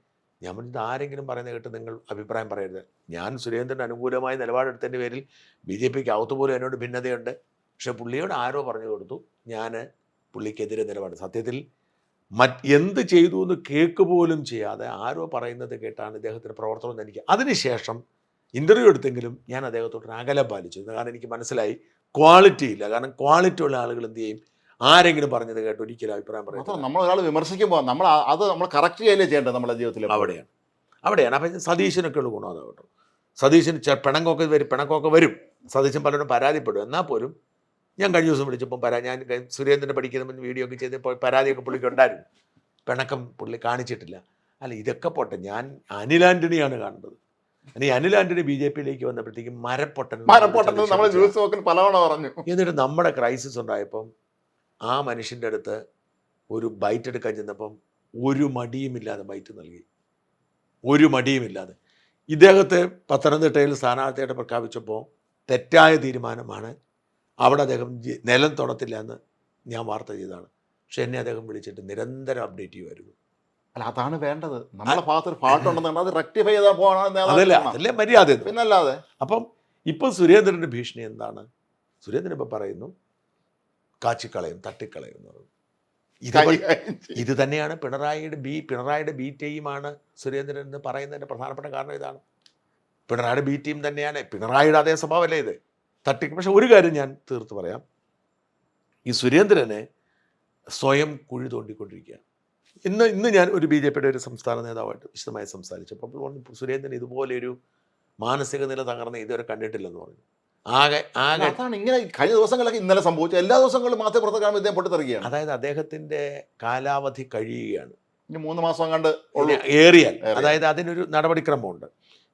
ഞാൻ പറഞ്ഞത് ആരെങ്കിലും പറയുന്നത് കേട്ട് നിങ്ങൾ അഭിപ്രായം പറയരുത്. ഞാൻ സുരേന്ദ്രന് അനുകൂലമായ നിലപാടെടുത്തതിന്റെ പേരിൽ ബി ജെ പിക്ക് അകത്തുപോലും എന്നോട് ഭിന്നതയുണ്ട്. പക്ഷെ പുള്ളിയോട് ആരോ പറഞ്ഞു കൊടുത്തു. ഞാൻ പുള്ളിക്കെതിരെ നിലപാട്. സത്യത്തിൽ മറ്റ് എന്ത് ചെയ്തു എന്ന് കേക്ക് പോലും ചെയ്യാതെ ആരോ പറയുന്നത് കേട്ടാണ് ഇദ്ദേഹത്തിന്റെ പ്രവർത്തനം എന്ന് എനിക്ക്. അതിനുശേഷം ഇന്റർവ്യൂ എടുത്തെങ്കിലും ഞാൻ അദ്ദേഹത്തോട് അകലം പാലിച്ചു കാരണം എനിക്ക് മനസ്സിലായി ക്വാളിറ്റി ഇല്ല. കാരണം ക്വാളിറ്റി ഉള്ള ആളുകൾ എന്ത് ചെയ്യും? ആരെങ്കിലും പറഞ്ഞത് കേട്ട് ഒരിക്കലും അഭിപ്രായം പറയും നമ്മൾ ഒരാൾ വിമർശിക്കുമ്പോൾ നമ്മൾ അത് നമ്മൾ കറക്റ്റ് ചെയ്യലേ ചെയ്യേണ്ടത് നമ്മുടെ ജീവിതത്തിൽ അവിടെയാണ്. അവിടെയാണ്. അപ്പം സതീശനൊക്കെ ഉള്ള ഗുണം അതാ കേട്ടോ. സതീശന് പിണക്കൊക്കെ വരും പിണക്കൊക്കെ വരും. സതീശൻ പലരും പരാതിപ്പെടും. എന്നാൽ പോലും ഞാൻ കഴിഞ്ഞ ദിവസം വിളിച്ചപ്പോൾ പരാ ഞാൻ സുരേന്ദ്രനെ സുരേന്ദ്രന്റെ പഠിക്കുന്ന മുമ്പ് വീഡിയോ ഒക്കെ ചെയ്തപ്പോൾ പരാതിയൊക്കെ പുള്ളിക്ക് ഉണ്ടായിരുന്നു. പിണക്കം പുള്ളി കാണിച്ചിട്ടില്ല. അല്ല ഇതൊക്കെ പോട്ടെ. ഞാൻ അനിൽ ആന്റണിയാണ് കാണുന്നത്. ഇനി അനിൽ ആന്റണി ബി ജെ പിയിലേക്ക് വന്നപ്പോഴത്തേക്കും മരപ്പൊട്ടൻ മരപ്പൊട്ടൻ നമ്മൾ ന്യൂസ് നോക്കിൽ പലതവണ പറഞ്ഞു. എന്നിട്ട് നമ്മുടെ ക്രൈസിസ് ഉണ്ടായപ്പം ആ മനുഷ്യന്റെ അടുത്ത് ഒരു ബൈറ്റ് എടുക്കാൻ ചെന്നപ്പം ഒരു മടിയുമില്ലാതെ ബൈറ്റ് നൽകി. ഒരു മടിയുമില്ലാതെ. ഇദ്ദേഹത്തെ പത്തനംതിട്ടയിൽ സ്ഥാനാർത്ഥിയായിട്ട് പ്രഖ്യാപിച്ചപ്പോൾ തെറ്റായ തീരുമാനമാണ്. അവിടെ അദ്ദേഹം നിലം തൊടത്തില്ല എന്ന് ഞാൻ വാർത്ത ചെയ്തതാണ്. പക്ഷെ എന്നെ അദ്ദേഹം വിളിച്ചിട്ട് നിരന്തരം അപ്ഡേറ്റ് ചെയ്യുമായിരുന്നു. അല്ല അതാണ് വേണ്ടത്. നമ്മളെ ഭാഗത്ത് ഉണ്ടെന്നുണ്ട് അത് റെക്ടിഫൈ ചെയ്താൽ പോകണം അതല്ല മര്യാദ. പിന്നല്ലാതെ. അപ്പം ഇപ്പം സുരേന്ദ്രന്റെ ഭീഷണി എന്താണ്? സുരേന്ദ്രൻ ഇപ്പം പറയുന്നു കാച്ചിക്കളയും തട്ടിക്കളയും എന്ന് പറയുന്നു. ഇത് ഇത് തന്നെയാണ് പിണറായിയുടെ ബി പിണറായിയുടെ ബി ടീമാണ് സുരേന്ദ്രൻ എന്ന് പറയുന്നതിന്റെ പ്രധാനപ്പെട്ട കാരണം ഇതാണ്. പിണറായിയുടെ ബി ടീം തന്നെയാണ്. പിണറായിയുടെ അതേ സ്വഭാവമല്ലേ ഇത്. തട്ടി പക്ഷെ ഒരു കാര്യം ഞാൻ തീർത്ത് പറയാം. ഈ സുരേന്ദ്രനെ സ്വയം കുഴി തോണ്ടിക്കൊണ്ടിരിക്കുകയാണ്. ഇന്ന് ഇന്ന് ഞാൻ ഒരു ബി ജെ പിയുടെ ഒരു സംസ്ഥാന നേതാവായിട്ട് വിശദമായി സംസാരിച്ചപ്പോൾ അപ്പോൾ പറഞ്ഞു, സുരേന്ദ്രൻ ഇതുപോലെ ഒരു മാനസിക നില തകർന്ന് ഇതുവരെ കണ്ടിട്ടില്ലെന്ന് പറഞ്ഞു. ആകെ ആകെ അതാണ് ഇങ്ങനെ കഴിഞ്ഞ ദിവസങ്ങളൊക്കെ ഇന്നലെ സംഭവിച്ചു എല്ലാ ദിവസങ്ങളിലും മാധ്യമപ്രവർത്തകർ ഇദ്ദേഹം പൊട്ടിത്തെറിക്കുകയാണ്. അതായത് അദ്ദേഹത്തിന്റെ കാലാവധി കഴിയുകയാണ്. ഇനി മൂന്ന് മാസം കണ്ട് ഏറിയാൽ. അതായത് അതിനൊരു നടപടിക്രമമുണ്ട്.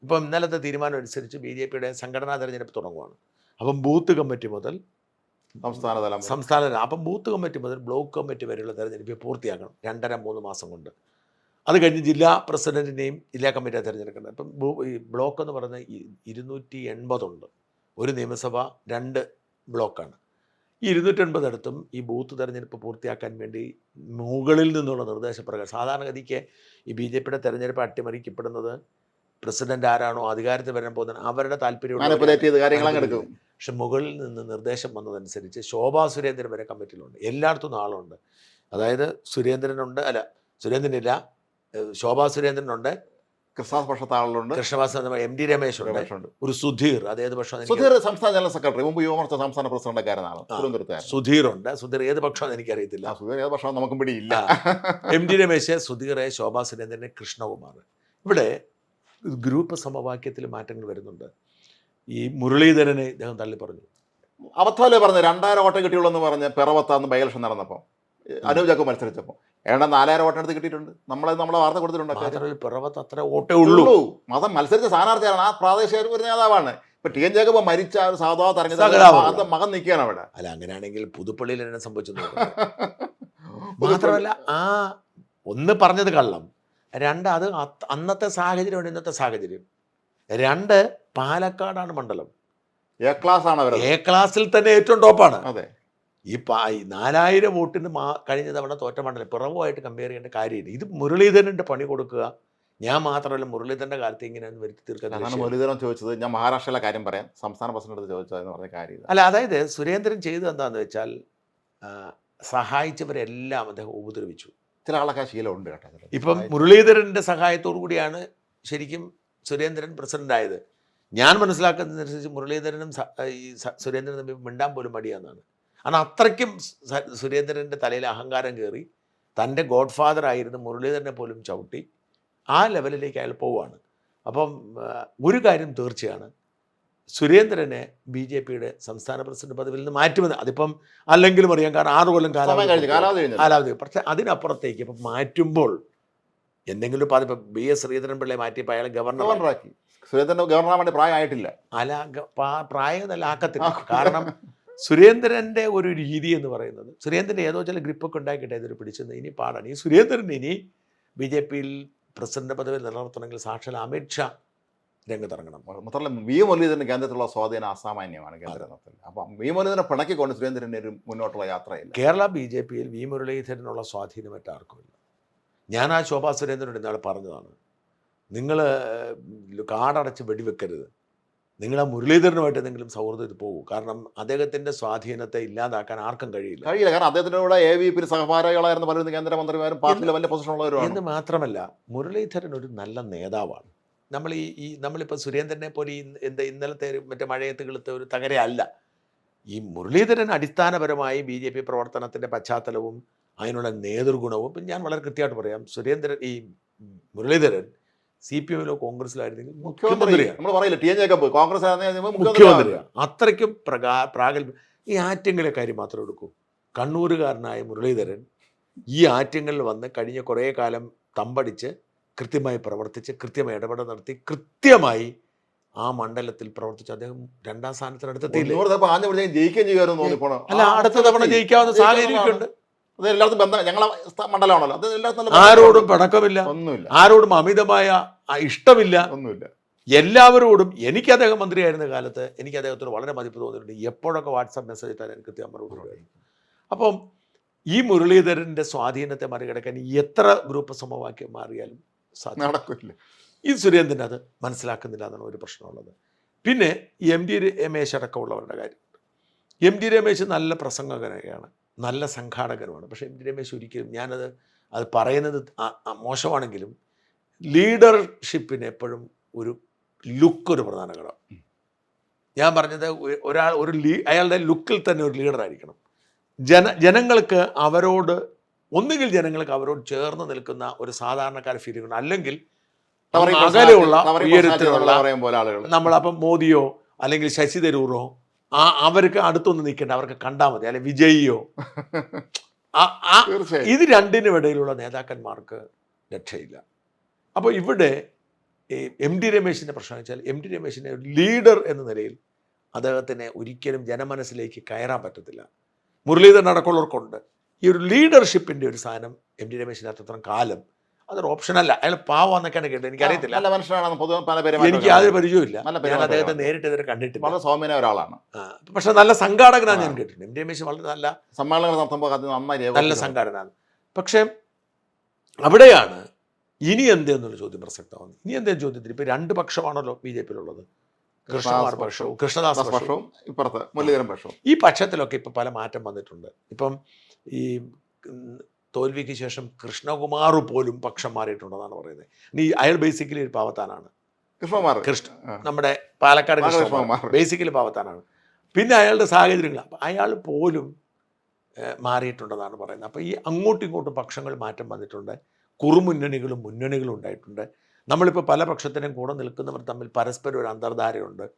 ഇപ്പം ഇന്നലത്തെ തീരുമാനം അനുസരിച്ച് ബി ജെ പിയുടെ സംഘടനാ തെരഞ്ഞെടുപ്പ് തുടങ്ങുവാണ്. അപ്പം ബൂത്ത് കമ്മിറ്റി മുതൽ സംസ്ഥാന തലം സംസ്ഥാന തല- അപ്പം ബൂത്ത് കമ്മിറ്റി മുതൽ ബ്ലോക്ക് കമ്മിറ്റി വരെയുള്ള തെരഞ്ഞെടുപ്പ് പൂർത്തിയാക്കണം രണ്ടര മൂന്ന് മാസം കൊണ്ട്. അത് കഴിഞ്ഞ് ജില്ലാ പ്രസിഡന്റിനെയും ജില്ലാ കമ്മിറ്റിയെ തിരഞ്ഞെടുക്കണം ഇപ്പം ഈ ബ്ലോക്ക് എന്ന് പറയുന്നത് ഇരുന്നൂറ്റി എൺപതുണ്ട്. ഒരു നിയമസഭ രണ്ട് ബ്ലോക്കാണ്. ഈ ഇരുന്നൂറ്റൻപതിടത്തും ഈ ബൂത്ത് തെരഞ്ഞെടുപ്പ് പൂർത്തിയാക്കാൻ വേണ്ടി മുകളിൽ നിന്നുള്ള നിർദ്ദേശപ്രകാരം സാധാരണഗതിക്ക് ഈ ബി ജെ പിയുടെ തെരഞ്ഞെടുപ്പ് അട്ടിമറിക്കപ്പെടുന്നത് പ്രസിഡന്റ് ആരാണോ അധികാരത്തിൽ വരാൻ പോകുന്ന അവരുടെ താല്പര്യം പക്ഷെ മുകളിൽ നിന്ന് നിർദ്ദേശം വന്നതനുസരിച്ച് ശോഭാ സുരേന്ദ്രൻ വരെ കമ്മിറ്റിയിലുണ്ട്. എല്ലായിടത്തും ആളുണ്ട് അതായത് സുരേന്ദ്രനുണ്ട് അല്ല സുരേന്ദ്രനില്ല ഇല്ല ശോഭാ സുരേന്ദ്രനുണ്ട് ക്രിസ്താസ് പക്ഷത്തെ ആളുകളുണ്ട് കൃഷ്ണവാസ എം ഡി രമേശ് ഉണ്ട് ഒരു സുധീർ അതേത് പക്ഷം സുധീർ സംസ്ഥാന ജനറൽ സെക്രട്ടറി മുമ്പ് യുവമോർച്ച സംസ്ഥാന പ്രസിഡന്റക്കാരനാണ് തിരുവനന്തപുരത്തുകാരൻ. സുധീർ ഉണ്ട് സുധീർ ഏത് പക്ഷമാണെന്ന് എനിക്കറിയത്തില്ല. സുധീർ ഏത് പക്ഷം നമുക്കും പിടിയില്ല. എം ഡി രമേശ് സുധീറെ ശോഭാ സുരേന്ദ്രനെ കൃഷ്ണകുമാർ. ഇവിടെ ഗ്രൂപ്പ് സമവാക്യത്തിൽ മാറ്റങ്ങൾ വരുന്നുണ്ട്. ഈ മുരളീധരനെ ഇദ്ദേഹം തള്ളി പറഞ്ഞു അബദ്ധമല്ലേ പറഞ്ഞ രണ്ടായിരം ഓട്ടം കിട്ടിയുള്ളൂ എന്ന് പറഞ്ഞ് പിറവത്താന്ന് ബൈ ഇലക്ഷൻ നടന്നപ്പോൾ അനൂപ് ചാക്കോ മത്സരിച്ചപ്പോൾ ഏണ്ട നാലായിരം വോട്ട് എടുത്ത് കിട്ടിയിട്ടുണ്ട്. നമ്മളെ നമ്മളെ വാർത്ത കൊടുത്തിട്ടുണ്ട്? പിറവത്ത് അത്ര വോട്ടേ ഉള്ളൂ. മതം മത്സരിച്ച സ്ഥാനാർത്ഥിയാണ്. ആ പ്രാദേശിക ഒരു നേതാവാണ്. ഇപ്പൊ ടി. എൻ. ജേക്കബ് മരിച്ച ഒരു സാധാ തെരഞ്ഞെടുപ്പ്. മകൻ നിൽക്കുകയാണ് അവിടെ. അല്ല അങ്ങനെയാണെങ്കിൽ പുതുപ്പള്ളിയിൽ എന്നെ സംഭവിച്ചു മാത്രമല്ല ആ ഒന്ന് പറഞ്ഞത് കള്ളം. രണ്ട് അത് അന്നത്തെ സാഹചര്യമാണ് ഇന്നത്തെ സാഹചര്യം. രണ്ട് പാലക്കാടാണ് മണ്ഡലം. എ ക്ലാസ് ആണ് എ ക്ലാസ്സിൽ തന്നെ ഏറ്റവും ടോപ്പാണ് അതെ. ഈ പാ നാലായിരം വോട്ടിന് മാ കഴിഞ്ഞ തവണ തോറ്റ മണ്ഡലം. പിറവുമായിട്ട് കമ്പയർ ചെയ്യേണ്ട കാര്യമില്ല. ഇത് മുരളീധരന്റെ പണി കൊടുക്കുക. ഞാൻ മാത്രമല്ല മുരളീധരന്റെ കാലത്ത് ഇങ്ങനെയാണ് വരുത്തി തീർക്കാൻ അതാണ്. മുരളീധരൻ ചോദിച്ചത്. ഞാൻ മഹാരാഷ്ട്രയിലെ കാര്യം പറയാം. സംസ്ഥാന പ്രസിഡന്റ് ചോദിച്ചതെന്ന് പറഞ്ഞ കാര്യം അല്ല അതായത് സുരേന്ദ്രൻ ചെയ്തത് എന്താണെന്ന് വെച്ചാൽ സഹായിച്ചവരെല്ലാം അദ്ദേഹം ഉപദ്രവിച്ചു. ചില ആളൊക്കെ ആ ശീലമുണ്ട് കേട്ടോ ഇപ്പം മുരളീധരന്റെ സഹായത്തോടു കൂടിയാണ് ശരിക്കും സുരേന്ദ്രൻ പ്രസിഡന്റ് ആയത് ഞാൻ മനസ്സിലാക്കുന്നതനുസരിച്ച് മുരളീധരനും ഈ സുരേന്ദ്രൻ സുരേന്ദ്രനും തമ്മിൽ മിണ്ടാൻ പോലും മടിയാന്നാണ്. കാരണം അത്രയ്ക്കും സുരേന്ദ്രന്റെ തലയിൽ അഹങ്കാരം കയറി തന്റെ ഗോഡ് ഫാദർ ആയിരുന്ന മുരളീധരനെ പോലും ചവിട്ടി ആ ലെവലിലേക്ക് അയാൾ പോവുകയാണ് അപ്പം ഒരു കാര്യം തീർച്ചയാണ്. സുരേന്ദ്രനെ ബി ജെ പിയുടെ സംസ്ഥാന പ്രസിഡന്റ് പദവിയിൽ നിന്ന് മാറ്റുമെന്ന് അതിപ്പം അല്ലെങ്കിലും അറിയാം. കാരണം ആറ് കൊല്ലം കാലാവധി കാലാവധി പക്ഷെ അതിനപ്പുറത്തേക്ക് ഇപ്പം മാറ്റുമ്പോൾ എന്തെങ്കിലും ഇപ്പം അതിപ്പോൾ ബി എസ് ശ്രീധരൻ പിള്ളയെ മാറ്റിയപ്പോൾ ഗവർണർ ഗവർണറാക്കി. സുരേന്ദ്രൻ ഗവർണർ വേണ്ടി പ്രായമായിട്ടില്ല അല പ്രായമല്ല ആക്കത്തില്ല. കാരണം സുരേന്ദ്രന്റെ ഒരു രീതി എന്ന് പറയുന്നത് സുരേന്ദ്രൻ ഏതോ ചില ഗ്രിപ്പൊക്കെ ഉണ്ടാക്കിയിട്ട് ഇതൊരു പിടിച്ചത് ഇനി പാടാണ്. ഈ സുരേന്ദ്രൻ ഇനി ബി ജെ പിയിൽ പ്രസിഡന്റ് പദവി നിലനിർത്തണമെങ്കിൽ സാക്ഷാൽ അമിത്ഷാ രംഗത്തിറങ്ങണം. മാത്രമല്ല വി. മുരളീധരന്റെ കേന്ദ്രത്തിലുള്ള സ്വാധീനം അസാമാന്യമാണ് കേന്ദ്രത്തിൽ അപ്പം വി. മുരളീധരനെ പിണക്കിക്കൊണ്ട് സുരേന്ദ്രന്റെ ഒരു മുന്നോട്ടുള്ള യാത്രയില്ല. കേരള ബി ജെ പിയിൽ വി. മുരളീധരനുള്ള സ്വാധീനം മറ്റാർക്കുമില്ല ഞാൻ ആ ശോഭാ സുരേന്ദ്രനോട് ഇന്നാൾ പറഞ്ഞതാണ്. നിങ്ങൾ കാടടച്ച് വെടിവെക്കരുത്. നിങ്ങൾ ആ മുരളീധരനുമായിട്ട് എന്തെങ്കിലും സൗഹൃദത്തിൽ പോകൂ. കാരണം അദ്ദേഹത്തിന്റെ സ്വാധീനത്തെ ഇല്ലാതാക്കാൻ ആർക്കും കഴിയില്ല. കഴിയില്ല. കാരണം അദ്ദേഹത്തിന്റെ കൂടെ എ വി പി സഹഭാരകളായിരുന്ന പലരും കേന്ദ്രമന്ത്രിമാരും പാർട്ടിയിലെ വലിയ പൊസിഷനുള്ളവരും എന്ന് മാത്രമല്ല മുരളീധരൻ ഒരു നല്ല നേതാവാണ്. നമ്മൾ ഈ ഈ നമ്മളിപ്പോൾ സുരേന്ദ്രനെ പോലെ ഈ എന്താ ഇന്നലത്തെ മറ്റേ മഴയത്ത് കിളുത്ത ഒരു തകരയല്ല ഈ മുരളീധരൻ അടിസ്ഥാനപരമായി ബി ജെ പി പ്രവർത്തനത്തിന്റെ പശ്ചാത്തലവും അതിനുള്ള നേതൃഗുണവും ഇപ്പം ഞാൻ വളരെ കൃത്യമായിട്ട് പറയാം. സുരേന്ദ്രൻ ഈ മുരളീധരൻ സി പി എമ്മിലോ കോൺഗ്രസിലായിരുന്നെങ്കിൽ മുഖ്യമന്ത്രിയാണ്. നമ്മൾ പറയില്ല? ടി എൻ ജേക്കബ് കോൺഗ്രസ് ആയിരുന്നെങ്കിൽ മുഖ്യമന്ത്രിയാണ്. അത്രയ്ക്കും പ്രകാ പ്രാഗൽഭ്യം. ഈ ആറ്റങ്ങളെ കാര്യം മാത്രം എടുക്കൂ. കണ്ണൂരുകാരനായ മുരളീധരൻ ഈ ആറ്റങ്ങളിൽ വന്ന് കഴിഞ്ഞ കുറേ കാലം തമ്പടിച്ച് കൃത്യമായി പ്രവർത്തിച്ച് കൃത്യമായി ഇടപെടൽ നടത്തി കൃത്യമായി ആ മണ്ഡലത്തിൽ പ്രവർത്തിച്ച്. അദ്ദേഹം രണ്ടാം സ്ഥാനത്തിന് അടുത്തെത്തിയില്ലേ ഒന്നൂറ് ചിലപ്പോൾ ആഞ്ഞു പിടിച്ചാൽ ജയിക്കുകയും ചെയ്യുമായിരുന്നു അല്ല അടുത്ത തവണ ജയിക്കാവുന്ന അത് എല്ലായിടത്തും ബന്ധം ഞങ്ങളെ മണ്ഡലമാണല്ലോ. അത് എല്ലായിടത്തും ആരോടും പടക്കമില്ല. ഒന്നുമില്ല. ആരോടും അമിതമായ ഇഷ്ടമില്ല. ഒന്നുമില്ല. എല്ലാവരോടും എനിക്ക് അദ്ദേഹം മന്ത്രിയായിരുന്ന കാലത്ത് എനിക്ക് അദ്ദേഹത്തോട് വളരെ മതിപ്പ് തോന്നിയിട്ടുണ്ട്. എപ്പോഴൊക്കെ വാട്സാപ്പ് മെസ്സേജ് ഇട്ടാൽ എനിക്ക് കൃത്യം മറുപടി അപ്പം ഈ മുരളീധരന്റെ സ്വാധീനത്തെ മറികടക്കാൻ എത്ര ഗ്രൂപ്പ് സമവാക്യം മാറിയാലും നടക്കില്ല ഈ സുരേന്ദ്രൻ അത് മനസ്സിലാക്കുന്നില്ല എന്നാണ് ഒരു പ്രശ്നമുള്ളത്. പിന്നെ എം ഡി രമേശ് അടക്കമുള്ളവരുടെ കാര്യം. എം ഡി രമേശ് നല്ല പ്രസംഗകനാണ് നല്ല സംഘാടകരുമാണ് പക്ഷേ എം ഡി രമേശ് ഒരിക്കലും ഞാനത് അത് പറയുന്നത് മോശമാണെങ്കിലും ലീഡർഷിപ്പിന് എപ്പോഴും ഒരു ലുക്ക് ഒരു പ്രധാന ഘടകം. ഞാൻ പറഞ്ഞത് ഒരാൾ ഒരു ലീ അയാളുടെ ലുക്കിൽ തന്നെ ഒരു ലീഡറായിരിക്കണം. ജന ജനങ്ങൾക്ക് അവരോട് ഒന്നുകിൽ ജനങ്ങൾക്ക് അവരോട് ചേർന്ന് നിൽക്കുന്ന ഒരു സാധാരണക്കാർ ഫീൽ ചെയ്യണം അല്ലെങ്കിൽ അകലെയുള്ള ഉയരത്തിലുള്ള നമ്മൾ നമ്മളപ്പം മോദിയോ അല്ലെങ്കിൽ ശശി തരൂറോ ആ അവർക്ക് അടുത്തൊന്ന് നിൽക്കേണ്ട അവർക്ക് കണ്ടാൽ മതി. അല്ലെ വിജയിയോ? ഇത് രണ്ടിനും ഇടയിലുള്ള നേതാക്കന്മാർക്ക് രക്ഷയില്ല. അപ്പോൾ ഇവിടെ എം ഡി രമേശിന്റെ പ്രശ്നം വെച്ചാൽ എം ഡി രമേശിനെ ഒരു ലീഡർ എന്ന നിലയിൽ അദ്ദേഹത്തിന് ഒരിക്കലും ജനമനസ്സിലേക്ക് കയറാൻ പറ്റത്തില്ല. മുരളീധരൻ അടക്കമുള്ളവർക്കുണ്ട്. ഈ ഒരു ലീഡർഷിപ്പിന്റെ ഒരു സാധനം എം ഡി രമേശിന് അത്രത്തോളം കാലം. അതൊരു ഓപ്ഷൻ ഓപ്ഷനല്ല അയാൾ പാവം എന്നൊക്കെയാണ് കേട്ടത്. എനിക്കറിയത്തില്ല. നല്ല മനുഷ്യനാണെന്ന് പൊതുവെ പല പേരും എനിക്ക് യാതൊരു പരിചയമില്ല ഞാൻ അദ്ദേഹത്തെ നേരിട്ട് ഇതുവരെ കണ്ടിട്ടില്ല. വളരെ ഒരാളാണ്. പക്ഷെ നല്ല സംഘാടകനാണ് ഞാൻ കേട്ടിട്ടുണ്ട്. എം ഡി രമേശ് വളരെ നല്ല സമ്മേളനങ്ങൾ നടത്തുമ്പോൾ നന്നായി നല്ല. സംഘാടനാണ് പക്ഷേ അവിടെയാണ് ഇനി എന്തെന്നൊരു ചോദ്യം പ്രസക്തമാണ് ഇനി എന്തേ ചോദ്യത്തിൽ ഇപ്പൊ രണ്ട് പക്ഷമാണല്ലോ ബി ജെ പിയിലുള്ളത്. കൃഷ്ണകുമാർ പക്ഷവും. കൃഷ്ണദാസ് ദാസ് പക്ഷവും. പക്ഷവും. ഇപ്പുറത്ത് മുരളീധരൻ പക്ഷവും. ഈ പക്ഷത്തിലൊക്കെ ഇപ്പൊ പല മാറ്റം വന്നിട്ടുണ്ട്. ഇപ്പം ഈ തോൽവിക്ക് ശേഷം കൃഷ്ണകുമാർ പോലും പക്ഷം മാറിയിട്ടുണ്ടെന്നാണ് പറയുന്നത്. നീ അയാൾ ബേസിക്കലി ഒരു പാവത്താനാണ്. കൃഷ്ണകുമാർ. കൃഷ്ണ നമ്മുടെ പാലക്കാട് കൃഷ്ണകുമാർ. ബേസിക്കലി പാവത്താനാണ്. പിന്നെ അയാളുടെ സാഹചര്യങ്ങൾ. അപ്പം അയാൾ പോലും മാറിയിട്ടുണ്ടെന്നാണ് പറയുന്നത്. അപ്പോൾ ഈ അങ്ങോട്ടും ഇങ്ങോട്ടും പക്ഷങ്ങൾ മാറ്റം വന്നിട്ടുണ്ട്. കുറുമുന്നണികളും മുന്നണികളും ഉണ്ടായിട്ടുണ്ട്. നമ്മളിപ്പോൾ പല പക്ഷത്തിനും കൂടെ നിൽക്കുന്നവർ തമ്മിൽ പരസ്പരം ഒരു അന്തർധാരയുണ്ട്.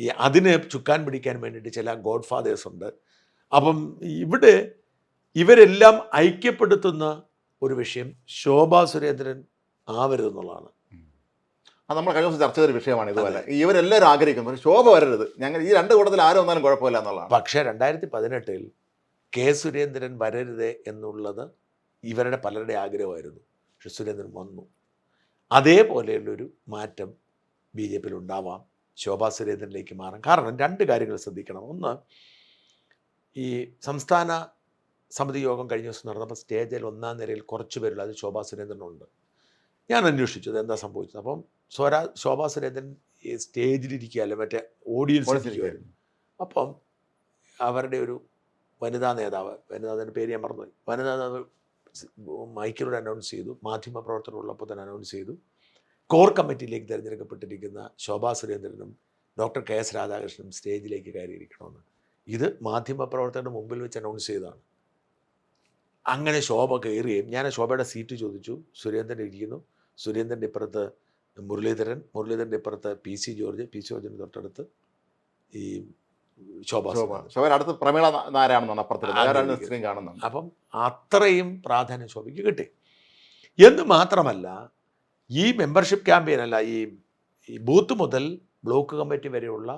ഈ അതിനെ ചുക്കാൻ പിടിക്കാൻ വേണ്ടിയിട്ട് ചില ഗോഡ് ഫാദേഴ്സ് ഉണ്ട്. അപ്പം ഇവിടെ ഇവരെല്ലാം ഐക്യപ്പെടുത്തുന്ന ഒരു വിഷയം ശോഭാ സുരേന്ദ്രൻ ആവരുതെന്നുള്ളതാണ് അത് നമ്മൾ കഴിഞ്ഞ ദിവസം ചർച്ച ചെയ്തൊരു വിഷയമാണ് ഇതുപോലെ. ഇവരെല്ലാവരും ആഗ്രഹിക്കുന്നു ശോഭ വരരുത്. ഞങ്ങൾ ഈ രണ്ട് കൂട്ടത്തിൽ ആരും വന്നാലും കുഴപ്പമില്ല എന്നുള്ളതാണ്. പക്ഷേ രണ്ടായിരത്തി പതിനെട്ടിൽ കെ സുരേന്ദ്രൻ വരരുത് എന്നുള്ളത് ഇവരുടെ പലരുടെ ആഗ്രഹമായിരുന്നു. പക്ഷെ സുരേന്ദ്രൻ വന്നു. അതേപോലെയുള്ളൊരു മാറ്റം ബി ജെ പിയിൽ ഉണ്ടാവാം ശോഭാ സുരേന്ദ്രനിലേക്ക് മാറാം. കാരണം രണ്ട് കാര്യങ്ങൾ ശ്രദ്ധിക്കണം. ഒന്ന് ഈ സംസ്ഥാന സമിതി യോഗം കഴിഞ്ഞ ദിവസം നടന്നപ്പോൾ സ്റ്റേജിൽ ഒന്നാം നിരയിൽ കുറച്ച് പേരുള്ള അത് ശോഭാ സുരേന്ദ്രനുണ്ട്. ഞാൻ അന്വേഷിച്ചു എന്താ സംഭവിച്ചത്. അപ്പം സ്വരാ ശോഭാ സുരേന്ദ്രൻ ഈ സ്റ്റേജിലിരിക്കുകയല്ല മറ്റേ ഓഡിയൻസ് അപ്പം അവരുടെ ഒരു വനിതാ നേതാവ് വനിതാവിന്റെ പേര് ഞാൻ മറന്നുപോയി. വനിതാ നേതാവ് മൈക്കിലൂടെ അനൗൺസ് ചെയ്തു ഉള്ളപ്പോൾ തന്നെ അനൗൺസ് ചെയ്തു. കോർ കമ്മിറ്റിയിലേക്ക് തിരഞ്ഞെടുക്കപ്പെട്ടിരിക്കുന്ന ശോഭാ സുരേന്ദ്രനും ഡോക്ടർ കെ എസ് രാധാകൃഷ്ണനും സ്റ്റേജിലേക്ക് കയറിയിരിക്കണമെന്ന്. ഇത് മാധ്യമ മാധ്യമപ്രവർത്തകരുടെ മുമ്പിൽ വെച്ച് അനൗൺസ് ചെയ്തതാണ്. അങ്ങനെ ശോഭ കയറുകയും ഞാൻ ആ ശോഭയുടെ സീറ്റ് ചോദിച്ചു. സുരേന്ദ്രൻ ഇരിക്കുന്നു. സുരേന്ദ്രന്റെ ഇപ്പുറത്ത് മുരളീധരൻ മുരളീധരന്റെ ഇപ്പുറത്ത് P C George P C ജോർജിന്റെ തൊട്ടടുത്ത് ഈ ശോഭ. ശോഭയുടെ അടുത്ത് പ്രമീള നാരായണെന്നാണ് അപ്പുറത്ത് കാണുന്നത് അപ്പം അത്രയും പ്രാധാന്യം ശോഭയ്ക്ക് കിട്ടി. എന്ന് മാത്രമല്ല ഈ മെമ്പർഷിപ്പ് ക്യാമ്പയിൻ അല്ല ഈ ബൂത്ത് മുതൽ ബ്ലോക്ക് കമ്മിറ്റി വരെയുള്ള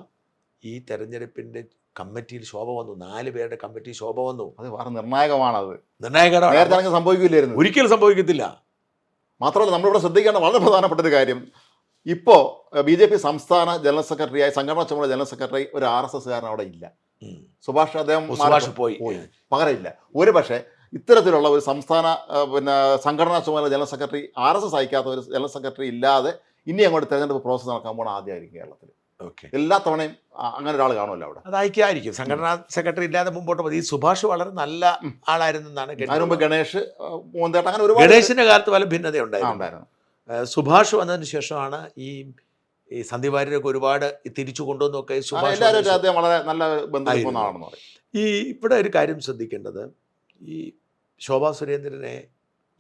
ഈ തെരഞ്ഞെടുപ്പിന്റെ കമ്മിറ്റിയിൽ ശോഭ വന്നു. നാല് പേരുടെ കമ്മിറ്റി ശോഭ വന്നു. അത് വളരെ നിർണായകമാണത്. നേരത്തെ നിർണായകരമാണ് അങ്ങനെ സംഭവിക്കില്ലായിരുന്നു. ഒരിക്കലും സംഭവിക്കത്തില്ല. മാത്രമല്ല നമ്മളിവിടെ ശ്രദ്ധിക്കേണ്ട വളരെ പ്രധാനപ്പെട്ട ഒരു കാര്യം. ഇപ്പോൾ ബി ജെ പി സംസ്ഥാന ജനറൽ സെക്രട്ടറിയായി സംഘടനാ ചുമതല ജനറൽ സെക്രട്ടറി ഒരു ആർ എസ് എസ്കാരൻ അവിടെ ഇല്ല. സുഭാഷ് അദ്ദേഹം സുഭാഷ് പോയി. പോയി. പകരമില്ല. ഒരു പക്ഷേ ഇത്തരത്തിലുള്ള ഒരു സംസ്ഥാന പിന്നെ സംഘടനാ ചുമതല general secretary R S S അയക്കാത്ത ഒരു ജനറൽ സെക്രട്ടറി ഇല്ലാതെ ഇനി അങ്ങോട്ട് തെരഞ്ഞെടുപ്പ് പ്രോസസ്സ് നടക്കാൻ പോകണം ആദ്യമായിരിക്കും കേരളത്തിൽ എല്ലാ തവണയും അങ്ങനെ ഒരാൾ കാണുമല്ലോ അവിടെ. അത് അയക്കായിരിക്കും സംഘടനാ സെക്രട്ടറി ഇല്ലാതെ മുമ്പോട്ട് മതി ഈ സുഭാഷ് വളരെ നല്ല ആളായിരുന്നെന്നാണ് എന്നാണ് മുമ്പ് കേട്ടത് ഗണേഷ് മൂന്തേട്ട അങ്ങനെ ഒരു ഗണേഷിന്റെ കാലത്ത് പല ഭിന്നത ഉണ്ടായിരുന്നു. സുഭാഷ് വന്നതിന് ശേഷമാണ് ഈ ഈ സന്ദീപ് വാര്യരൊക്കെ ഒരുപാട് തിരിച്ചു കൊണ്ടുവന്നൊക്കെ സുഭാഷ് വളരെ നല്ല. പറയും. ഈ ഇവിടെ ഒരു കാര്യം ശ്രദ്ധിക്കേണ്ടത്. ഈ ശോഭാ സുരേന്ദ്രനെ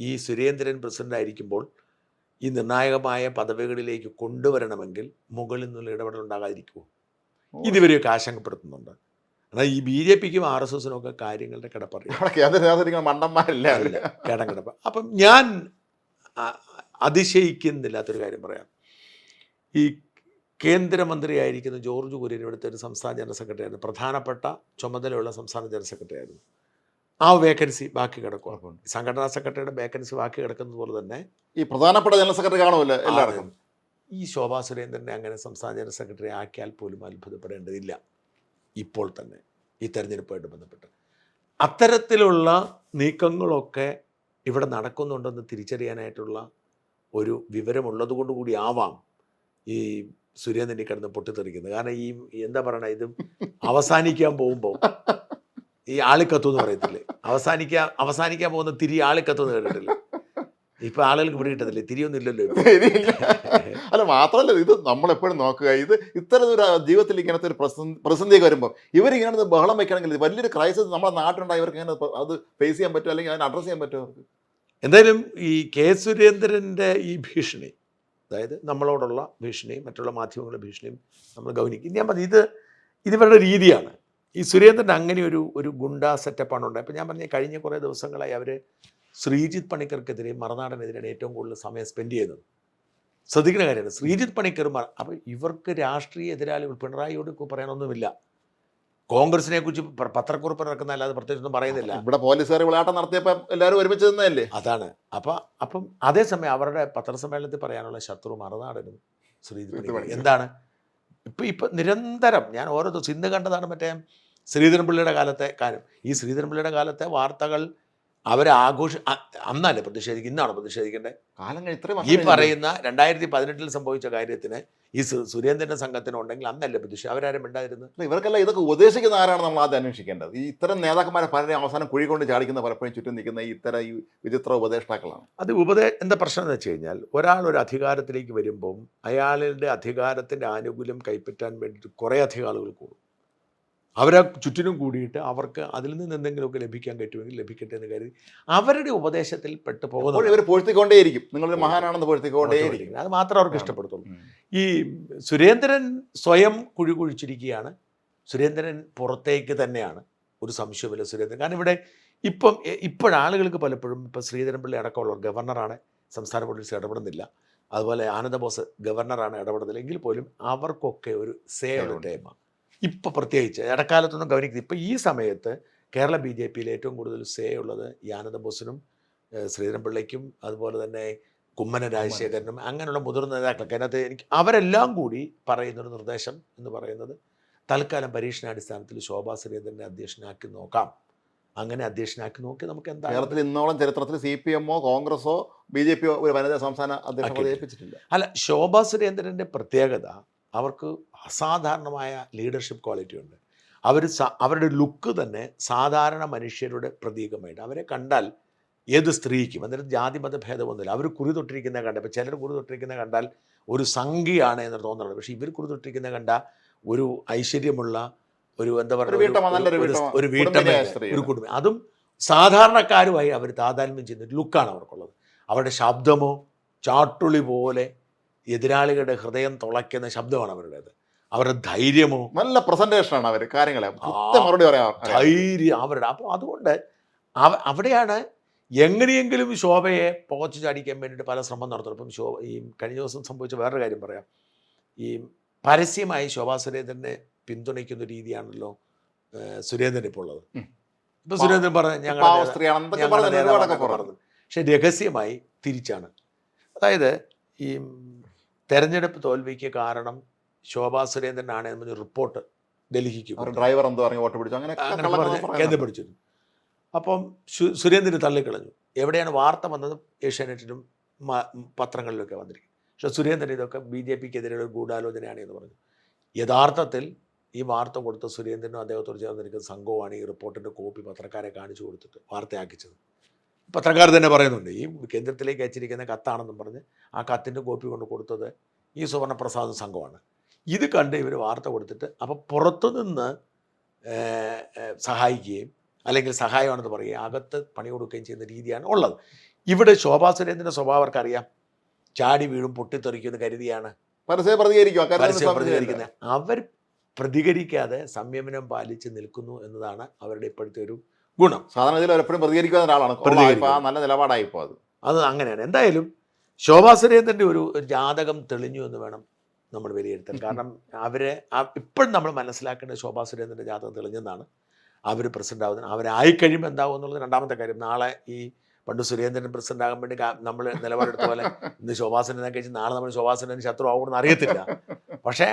ഈ സുരേന്ദ്രൻ പ്രസിഡന്റ് ആയിരിക്കുമ്പോൾ ഈ നിർണായകമായ പദവികളിലേക്ക് കൊണ്ടുവരണമെങ്കിൽ മുകളിൽ നിന്നുള്ള ഇടപെടൽ ഉണ്ടാകാതിരിക്കുമോ ഇതുവരെയൊക്കെ ആശങ്കപ്പെടുത്തുന്നുണ്ട്. എന്നാൽ ഈ ബി ജെ പിക്കും ആർ എസ് എസിനും ഒക്കെ കാര്യങ്ങളുടെ കിടപ്പറിയാം. മണ്ടന്മാരില്ല കേടം കിടപ്പ്. അപ്പം ഞാൻ അതിശയിക്കുന്നില്ലാത്തൊരു കാര്യം പറയാം. ഈ കേന്ദ്രമന്ത്രിയായിരിക്കുന്ന ജോർജ് കുര്യൻ ഇവിടുത്തെ ഒരു സംസ്ഥാന ജനറൽ സെക്രട്ടറി ആയിരുന്നു. പ്രധാനപ്പെട്ട ചുമതലയുള്ള സംസ്ഥാന ജനറൽ സെക്രട്ടറി ആയിരുന്നു. ആ വേക്കൻസി ബാക്കി കിടക്കും സംഘടനാ സെക്രട്ടറിയുടെ വേക്കൻസി ബാക്കി കിടക്കുന്നത് പോലെ തന്നെ ഈ പ്രധാനപ്പെട്ട ജനറൽ സെക്രട്ടറി കാണുമല്ലോ എല്ലാവർക്കും. ഈ ശോഭാ സുരേന്ദ്രനെ അങ്ങനെ സംസ്ഥാന ജനറൽ സെക്രട്ടറി ആക്കിയാൽ പോലും അത്ഭുതപ്പെടേണ്ടതില്ല. ഇപ്പോൾ തന്നെ ഈ തെരഞ്ഞെടുപ്പുമായിട്ട് ബന്ധപ്പെട്ട്. അത്തരത്തിലുള്ള നീക്കങ്ങളൊക്കെ ഇവിടെ നടക്കുന്നുണ്ടെന്ന് തിരിച്ചറിയാനായിട്ടുള്ള ഒരു വിവരമുള്ളത് കൊണ്ട് കൂടി ആവാം ഈ സുരേന്ദ്രനെ കിടന്ന് പൊട്ടിത്തെറിക്കുന്നത്. കാരണം ഈ എന്താ പറയണ ഇതും അവസാനിക്കാൻ പോകുമ്പോൾ. ഈ ആളിക്കത്തു എന്ന് പറയത്തില്ലേ? അവസാനിക്കാൻ അവസാനിക്കാൻ പോകുന്ന തിരി ആളിക്കത്തു എന്ന് കേട്ടിട്ടില്ലേ? ഇപ്പൊ ആളുകൾക്ക് ഇവിടെ കിട്ടത്തില്ലേ? തിരിയൊന്നും ഇല്ലല്ലോ അല്ല മാത്രമല്ല ഇത് നമ്മളെപ്പോഴും നോക്കുക. ഇത് ഇത്തരത്തിലൊരു ജീവിതത്തിൽ ഇങ്ങനത്തെ ഒരു പ്രതിസന്ധി പ്രതിസന്ധിയൊക്കെ വരുമ്പോൾ ഇവരിങ്ങനെ ബഹളം വെക്കണമെങ്കിൽ വലിയൊരു ക്രൈസിസ് നമ്മുടെ നാട്ടിലുണ്ടായി ഇവർക്ക് ഇങ്ങനെ അത് ഫേസ് ചെയ്യാൻ പറ്റുമോ? അല്ലെങ്കിൽ അതിനെ അഡ്രസ്സ് ചെയ്യാൻ പറ്റുമോ അവർക്ക്? എന്തായാലും ഈ കെ സുരേന്ദ്രന്റെ ഈ ഭീഷണി അതായത് നമ്മളോടുള്ള ഭീഷണിയും മറ്റുള്ള മാധ്യമങ്ങളുടെ ഭീഷണിയും നമ്മൾ ഗൗനിക്കും. ഞാൻ പറഞ്ഞു ഇത് ഇതിവരുടെ രീതിയാണ്. ഈ സുരേന്ദ്രൻ അങ്ങനെ ഒരു ഒരു ഗുണ്ട സെറ്റപ്പാണ് ഉണ്ടായത്. അപ്പം ഞാൻ പറഞ്ഞ കഴിഞ്ഞ കുറേ ദിവസങ്ങളായി അവർ ശ്രീജിത്ത് പണിക്കർക്കെതിരെ മറുനാടനെതിരെയാണ് ഏറ്റവും കൂടുതൽ സമയം സ്പെൻഡ് ചെയ്യുന്നത്. ശ്രദ്ധിക്കുന്ന കാര്യമാണ് ശ്രീജിത്ത് പണിക്കർ അപ്പോൾ അപ്പം ഇവർക്ക് രാഷ്ട്രീയ എതിരാളികൾ പിണറായിയോട് പറയാനൊന്നുമില്ല. കോൺഗ്രസിനെ കുറിച്ച് പത്രക്കുറിപ്പ് ഇറക്കുന്ന അല്ലാതെ പ്രത്യേകിച്ചൊന്നും പറയുന്നില്ല. ഇവിടെ പോലീസുകാർ വിളാട്ടം നടത്തിയപ്പോൾ എല്ലാവരും ഒരുമിച്ച് നിന്നല്ലേ അതാണ്. അപ്പം അപ്പം അതേസമയം അവരുടെ പത്രസമ്മേളനത്തിൽ പറയാനുള്ള ശത്രു മറുനാടനും ശ്രീജിത്. പണിക്കരും. എന്താണ്? ഇപ്പം ഇപ്പം നിരന്തരം ഞാൻ ഓരോ ദിവസം ഇന്ന് കണ്ടതാണ് മറ്റേ ശ്രീധരൻപിള്ളയുടെ കാലത്തെ കാര്യം. ഈ ശ്രീധരൻപിള്ളയുടെ കാലത്തെ വാർത്തകൾ അവരെ ആഘോഷ അന്നല്ലേ പ്രതിഷേധിക്കുക ഇന്നാണോ പ്രതിഷേധിക്കേണ്ടത് കാലങ്ങൾ ഇത്രയും ഈ പറയുന്ന രണ്ടായിരത്തി പതിനെട്ടിൽ സംഭവിച്ച കാര്യത്തിന് ഈ സു- സുരേന്ദ്രന്റെ സംഘത്തിനുണ്ടെങ്കിൽ അന്നല്ലേ പ്രതിഷേധം. അവരാരും മിണ്ടായിരുന്നു അല്ല, ഇവർക്കെല്ലാം ഇതൊക്കെ ഉപദേശിക്കുന്ന ആരാണ് നമ്മൾ ആദ്യം അന്വേഷിക്കേണ്ടത്? ഈ ഇത്തരം നേതാക്കന്മാരെ പലരെയും അവസാനം കുഴി കൊണ്ട് ചാടിക്കുന്ന പലപ്പോഴും ചുറ്റും നിൽക്കുന്ന ഈ ഇത്തരം ഈ വിചിത്ര ഉപദേഷ്ടാക്കളാണ്. അത് ഉപദേ എന്താ പ്രശ്നം എന്ന് വെച്ച് കഴിഞ്ഞാൽ ഒരാൾ ഒരു അധികാരത്തിലേക്ക് വരുമ്പം അയാളുടെ അധികാരത്തിന്റെ ആനുകൂല്യം കൈപ്പറ്റാൻ വേണ്ടിയിട്ട് കുറേ അധികം ആളുകൾ കൂടും. അവരെ ചുറ്റിനും കൂടിയിട്ട് അവർക്ക് അതിൽ നിന്ന് എന്തെങ്കിലുമൊക്കെ ലഭിക്കാൻ പറ്റുമെങ്കിൽ ലഭിക്കട്ടെ എന്ന് കരുതി അവരുടെ ഉപദേശത്തിൽ പെട്ട് പോകുന്നത് ഇവർ പൊഴുത്തിക്കൊണ്ടേയിരിക്കും. നിങ്ങളൊരു മഹാനാണെന്ന് പൊഴുത്തിക്കൊണ്ടേയിരിക്കും. അത് മാത്രം അവർക്ക് ഇഷ്ടപ്പെടുത്തുള്ളൂ. ഈ സുരേന്ദ്രൻ സ്വയം കുഴി കുഴിച്ചിരിക്കുകയാണ് സുരേന്ദ്രൻ പുറത്തേക്ക് തന്നെയാണ്. ഒരു സംശയമില്ല സുരേന്ദ്രൻ. കാരണം ഇവിടെ ഇപ്പം ഇപ്പോഴാളുകൾക്ക് പലപ്പോഴും ഇപ്പം ശ്രീധരൻപിള്ളി അടക്കമുള്ള ഗവർണറാണ്. സംസ്ഥാന പോലീസ് ഇടപെടുന്നില്ല. അതുപോലെ ആനന്ദബോസ് ഗവർണറാണ് ഇടപെടുന്നില്ല എങ്കിൽ പോലും അവർക്കൊക്കെ ഒരു സേ ഉള്ള ടൈമാണ്. ഇപ്പം പ്രത്യേകിച്ച് ഇടക്കാലത്തൊന്നും ഗവനിക്കുന്നത് ഇപ്പം ഈ സമയത്ത് കേരള ബി ജെ പിയിൽ ഏറ്റവും കൂടുതൽ സേ ഉള്ളത് ഈ ആനന്ദബോസിനും ശ്രീധരൻ ശ്രീധരൻപിള്ളയ്ക്കും അതുപോലെ തന്നെ കുമ്മന രാജശേഖരനും അങ്ങനെയുള്ള മുതിർന്ന നേതാക്കളൊക്കെ അതിനകത്ത് എനിക്ക് അവരെല്ലാം കൂടി പറയുന്നൊരു നിർദ്ദേശം എന്ന് പറയുന്നത് തൽക്കാലം പരീക്ഷണാടിസ്ഥാനത്തിൽ ശോഭാ സുരേന്ദ്രനെ അധ്യക്ഷനാക്കി നോക്കാം. അങ്ങനെ അധ്യക്ഷനാക്കി നോക്കി നമുക്ക് എന്താ കേരളത്തിൽ ഇന്നോളം ചരിത്രത്തിൽ സി പി എമ്മോ കോൺഗ്രസോ ബി ജെ പിയോ ഒരു വനിതാ സംസ്ഥാന അധ്യക്ഷനെ ഏൽപ്പിച്ചിട്ടില്ല അല്ല ശോഭാ സുരേന്ദ്രന്റെ പ്രത്യേകത അവർക്ക് അസാധാരണമായ ലീഡർഷിപ്പ് ക്വാളിറ്റി ഉണ്ട്. അവർ അവരുടെ ലുക്ക് തന്നെ സാധാരണ മനുഷ്യരുടെ പ്രതീകമായിട്ട്. അവരെ കണ്ടാൽ ഏത് സ്ത്രീക്കും അന്നേരം ജാതി മത ഭേദമൊന്നുമില്ല. അവർ കുറി തൊട്ടിരിക്കുന്ന കണ്ട ഇപ്പോൾ ചിലർ കുറി തൊട്ടിരിക്കുന്ന കണ്ടാൽ ഒരു സംഖ്യയാണ് എന്ന് തോന്നുന്നത് പക്ഷേ ഇവർ കുറി തൊട്ടിരിക്കുന്ന കണ്ട ഒരു ഐശ്വര്യമുള്ള ഒരു എന്താ പറയുക ഒരു- വീട്ടമ്മ ഒരു കുടുംബം. അതും സാധാരണക്കാരുമായി അവർ താതാത്മ്യം ചെയ്യുന്ന ഒരു ലുക്കാണ് അവർക്കുള്ളത്. അവരുടെ ശബ്ദമോ ചാട്ടുളി പോലെ എതിരാളികളുടെ ഹൃദയം തുളയ്ക്കുന്ന ശബ്ദമാണ് അവരുടേത്. അവരുടെ ധൈര്യമോ? നല്ല പ്രസന്റേഷനാണ് അവർ കാര്യങ്ങളെ. മറുപടി പറയാം ധൈര്യം അവരുടെ. അപ്പോൾ അതുകൊണ്ട് അവ അവിടെയാണ് എങ്ങനെയെങ്കിലും ശോഭയെ പോച്ചു ചാടിക്കാൻ വേണ്ടിയിട്ട് പല ശ്രമം നടത്തുന്നു ഇപ്പം ശോഭ ഈ കഴിഞ്ഞ ദിവസം സംഭവിച്ച വേറൊരു കാര്യം പറയാം. ഈ പരസ്യമായി ശോഭാ സുരേന്ദ്രനെ പിന്തുണയ്ക്കുന്ന രീതിയാണല്ലോ സുരേന്ദ്രൻ ഇപ്പോൾ ഉള്ളത്. ഇപ്പം സുരേന്ദ്രൻ പറഞ്ഞ ഞങ്ങൾ പക്ഷെ രഹസ്യമായി തിരിച്ചാണ്. അതായത് ഈ തെരഞ്ഞെടുപ്പ് തോൽവിക്ക് കാരണം ശോഭാ സുരേന്ദ്രനാണ് എന്നൊരു റിപ്പോർട്ട് ഡൽഹിക്ക് ഡ്രൈവർ എന്തോ പറഞ്ഞു ഓട്ടോ പിടിച്ചു. അങ്ങനെ പറഞ്ഞു കേന്ദ്രം പിടിച്ചിരുന്നു. അപ്പം സുരേന്ദ്രൻ തള്ളിക്കളഞ്ഞു. എവിടെയാണ് വാർത്ത വന്നത്? ഏഷ്യാനെറ്റിലും പത്രങ്ങളിലൊക്കെ വന്നിരിക്കും പക്ഷെ സുരേന്ദ്രൻ ഇതൊക്കെ ബി ജെ ഒരു ഗൂഢാലോചനയാണ് എന്ന് പറഞ്ഞു. യഥാർത്ഥത്തിൽ ഈ വാർത്ത കൊടുത്ത സുരേന്ദ്രനും അദ്ദേഹത്തോട് ചേർന്നിരിക്കുന്ന സംഘവുമാണ് ഈ റിപ്പോർട്ടിന്റെ കോപ്പി പത്രക്കാരെ കാണിച്ചു കൊടുത്തിട്ട് വാർത്തയാക്കിച്ചത്. പത്രക്കാർ തന്നെ പറയുന്നുണ്ട് ഈ കേന്ദ്രത്തിലേക്ക് അയച്ചിരിക്കുന്ന കത്താണെന്നും പറഞ്ഞ് ആ കത്തിന്റെ കോപ്പി കൊണ്ട് കൊടുത്തത് ഈ സുവർണപ്രസാദ് സംഘമാണ്. ഇത് കണ്ട് ഇവർ വാർത്ത കൊടുത്തിട്ട് അപ്പോൾ പുറത്തുനിന്ന് സഹായിക്കുകയും അല്ലെങ്കിൽ സഹായമാണെന്ന് പറയുകയും അകത്ത് പണി കൊടുക്കുകയും ചെയ്യുന്ന രീതിയാണ് ഉള്ളത്. ഇവിടെ ശോഭാ സുരേന്ദ്രന്റെ സ്വഭാവം അവർക്കറിയാം. ചാടി വീഴും പൊട്ടിത്തെറിക്കുമെന്ന് കരുതിയാണ്. പ്രതികരിക്കുന്നത്. അവർ പ്രതികരിക്കാതെ സംയമനം പാലിച്ച് നിൽക്കുന്നു എന്നതാണ് അവരുടെ ഇപ്പോഴത്തെ ഒരു ഗുണം. സാധാരണ ഇതിൽ എപ്പോഴും പ്രതികരിക്കുന്ന ഒരാളാണ്. നല്ല നിലപാടായി ഇപ്പോൾ അത്. അത് അങ്ങനെയാണ്. എന്തായാലും ശോഭാ സുരേന്ദ്രന്റെ ഒരു ജാതകം തെളിഞ്ഞു എന്ന് വേണം നമ്മൾ വിലയിരുത്തണം. കാരണം അവരെ ഇപ്പോഴും നമ്മൾ മനസ്സിലാക്കേണ്ട ശോഭാ സുരേന്ദ്രന്റെ ജാതകം തെളിഞ്ഞെന്നാണ് അവർ പ്രസിഡന്റ് ആവുന്നത് അവരായിക്കഴിയുമ്പോൾ എന്താവും എന്നുള്ളത് രണ്ടാമത്തെ കാര്യം. നാളെ ഈ പണ്ട് സുരേന്ദ്രൻ പ്രസിഡന്റ് ആകാൻ വേണ്ടി നമ്മൾ നിലപാടെടുത്ത പോലെ ഇന്ന് ശോഭാ സുരേന്ദ്രനെ കഴിച്ച് നാളെ നമ്മൾ ശോഭാ സുരേന്ദ്രൻ ശത്രു ആവുമെന്ന് അറിയത്തില്ല. പക്ഷേ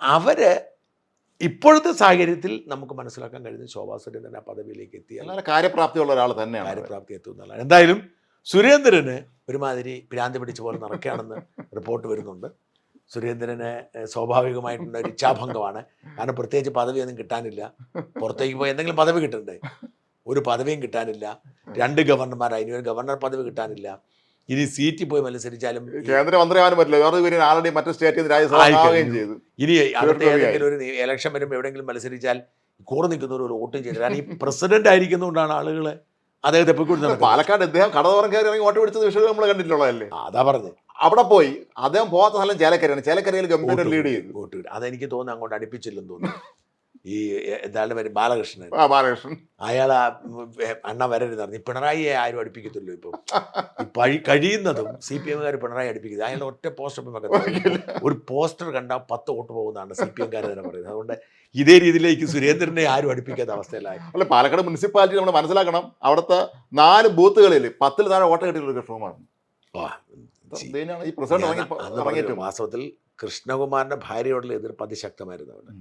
അവർ ഇപ്പോഴത്തെ സാഹചര്യത്തിൽ നമുക്ക് മനസ്സിലാക്കാൻ കഴിയുന്ന ശോഭാ സുരേന്ദ്രൻ ആ പദവിയിലേക്ക് എത്തിയ കാര്യപ്രാപ്തി കാര്യപ്രാപ്തിയുള്ള ഒരാൾ തന്നെയാണ്. കാര്യപ്രാപ്തി എത്തുന്നതാണ് എന്തായാലും സുരേന്ദ്രന് ഒരുമാതിരി ഭ്രാന്തി പിടിച്ച പോലെ നടക്കുകയാണെന്ന് റിപ്പോർട്ട് വരുന്നുണ്ട്. സുരേന്ദ്രന് സ്വാഭാവികമായിട്ടുള്ള ഒരു ഇച്ഛാഭംഗമാണ്. കാരണം പ്രത്യേകിച്ച് പദവിയൊന്നും കിട്ടാനില്ല. പുറത്തേക്ക് പോയി എന്തെങ്കിലും പദവി കിട്ടണ്ടേ? ഒരു പദവിയും കിട്ടാനില്ല. രണ്ട് ഗവർണർമാരായി. ഇനി ഒരു ഗവർണർ പദവി കിട്ടാനില്ല. ഇനി സീറ്റിൽ പോയി മത്സരിച്ചാലും ഈ- കേന്ദ്രമന്ത്രി പറ്റില്ല. വേറെ പേര് ആൾറെഡി മറ്റു സ്റ്റേറ്റിൽ. ചെയ്തു. ഇനി അടുത്ത. ഏതെങ്കിലും ഒരു ഇലക്ഷൻ വരുമ്പോൾ എവിടെയെങ്കിലും മത്സരിച്ചാൽ കൂടെ നിൽക്കുന്നവർ ഒരു വോട്ടും ചെയ്തില്ല. കാരണം ഈ പ്രസിഡന്റ് ആയിരിക്കുന്നതുകൊണ്ടാണ് ആളുകൾ അദ്ദേഹത്തെ പോയി പാലക്കാട് അദ്ദേഹം കടതോറം കയറി ഇറങ്ങി വോട്ട് പിടിച്ചത് വിഷയം നമ്മൾ കണ്ടിട്ടുള്ളതല്ലേ? അതാ പറഞ്ഞത്. അവിടെ പോയി. അദ്ദേഹം പോകാത്ത സ്ഥലം ചേലക്കരയാണ്. ചേലക്കരയിൽ ഗംഭീര ലീഡ് ചെയ്തു. വോട്ട് കിട്ടി. അതെനിക്ക് തോന്നുന്നു അങ്ങോട്ട് അടുപ്പിച്ചില്ലെന്ന് തോന്നുന്നു. ഈ എന്താണ് പേര് ബാലകൃഷ്ണൻ. ആ ബാലകൃഷ്ണൻ. അയാൾ ആ അണ്ണ വരരുത് പറഞ്ഞു. പിണറായിയെ ആരും അടുപ്പിക്കത്തില്ലോ ഇപ്പം. ഈ പഴി കഴിയുന്നതും സി പി എമ്മുകാർ പിണറായി അടുപ്പിക്കുന്നത് അയാളുടെ ഒറ്റ പോസ്റ്റർ ഇപ്പം വെക്കത്തില്ല. ഒരു പോസ്റ്റർ കണ്ടാൽ പത്ത് വോട്ട് പോകുന്നതാണ് സി പി എംകാർ തന്നെ പറയുന്നത്. അതുകൊണ്ട് ഇതേ രീതിയിലേക്ക് സുരേന്ദ്രനെ ആരും അടുപ്പിക്കാത്ത അവസ്ഥയിലായി അല്ല പാലക്കാട് മുനിസിപ്പാലിറ്റി നമ്മൾ മനസ്സിലാക്കണം. അവിടുത്തെ നാല് ബൂത്തുകളിൽ പത്തിൽ താഴെ വോട്ട് കിട്ടിയിട്ടുള്ള ഒരു ആ, ഇതിനാണ് ഈ പ്രസിഡന്റ് വാസ്തവത്തിൽ കൃഷ്ണകുമാറിന്റെ ഭാര്യയോടുള്ള എതിർപ്പ് അതിശക്തമായിരുന്നു അവിടെ.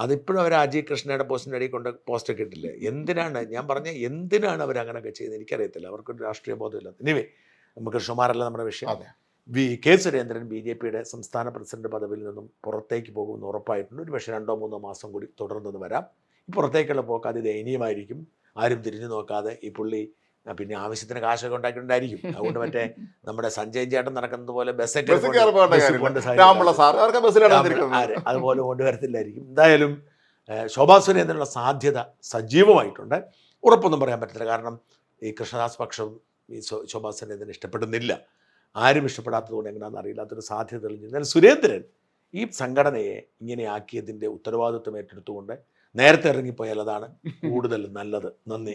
അതിപ്പോഴും അവർ രാജീവ് കൃഷ്ണയുടെ പോസ്റ്റിന്റെ അടിയിൽ കൊണ്ട് പോസ്റ്റ് ഒക്കെ ഇട്ടില്ല? എന്തിനാണ്? ഞാൻ പറഞ്ഞ എന്തിനാണ് അവർ അങ്ങനെയൊക്കെ ചെയ്യുന്നത്? എനിക്കറിയത്തില്ല. അവർക്കൊരു രാഷ്ട്രീയ ബോധമില്ല. ഇനിവേ നമുക്ക് കൃഷ്ണകുമാരല്ല നമ്മുടെ വിഷയം? V K Surendran B J പിയുടെ സംസ്ഥാന പ്രസിഡന്റ് പദവിയിൽ നിന്നും പുറത്തേക്ക് പോകുമെന്ന് ഉറപ്പായിട്ടുണ്ട്. ഒരു പക്ഷേ രണ്ടോ മൂന്നോ മാസം കൂടി തുടർന്നെന്ന് വരാം. ഈ പുറത്തേക്കുള്ള പോക്ക് അതിദയനീയമായിരിക്കും. ആരും തിരിഞ്ഞു നോക്കാതെ ഈ പുള്ളി പിന്നെ ആവശ്യത്തിന് കാശൊക്കെ ഉണ്ടാക്കിയിട്ടുണ്ടായിരിക്കും. അതുകൊണ്ട് മറ്റേ നമ്മുടെ സഞ്ജയ് ചേട്ടൻ നടക്കുന്നത് പോലെ ബസ്സൊക്കെ അതുപോലെ കൊണ്ടുവരത്തില്ലായിരിക്കും. എന്തായാലും ശോഭാ സുരേന്ദ്രനുള്ള സാധ്യത സജീവമായിട്ടുണ്ട്. ഉറപ്പൊന്നും പറയാൻ പറ്റത്തില്ല. കാരണം ഈ കൃഷ്ണദാസ് പക്ഷം ഈ ശോഭാ സുരേന്ദ്രൻ ഇഷ്ടപ്പെടുന്നില്ല. ആരും ഇഷ്ടപ്പെടാത്തതുകൊണ്ട് എങ്ങനെയാണെന്ന് അറിയില്ല അതൊരു സാധ്യത തെളിഞ്ഞു. എന്നാൽ സുരേന്ദ്രൻ ഈ സംഘടനയെ ഇങ്ങനെയാക്കിയതിന്റെ ഉത്തരവാദിത്വം ഏറ്റെടുത്തുകൊണ്ട് നേരത്തെ ഇറങ്ങിപ്പോയാൽ അതാണ് കൂടുതൽ നല്ലത്. നന്ദി.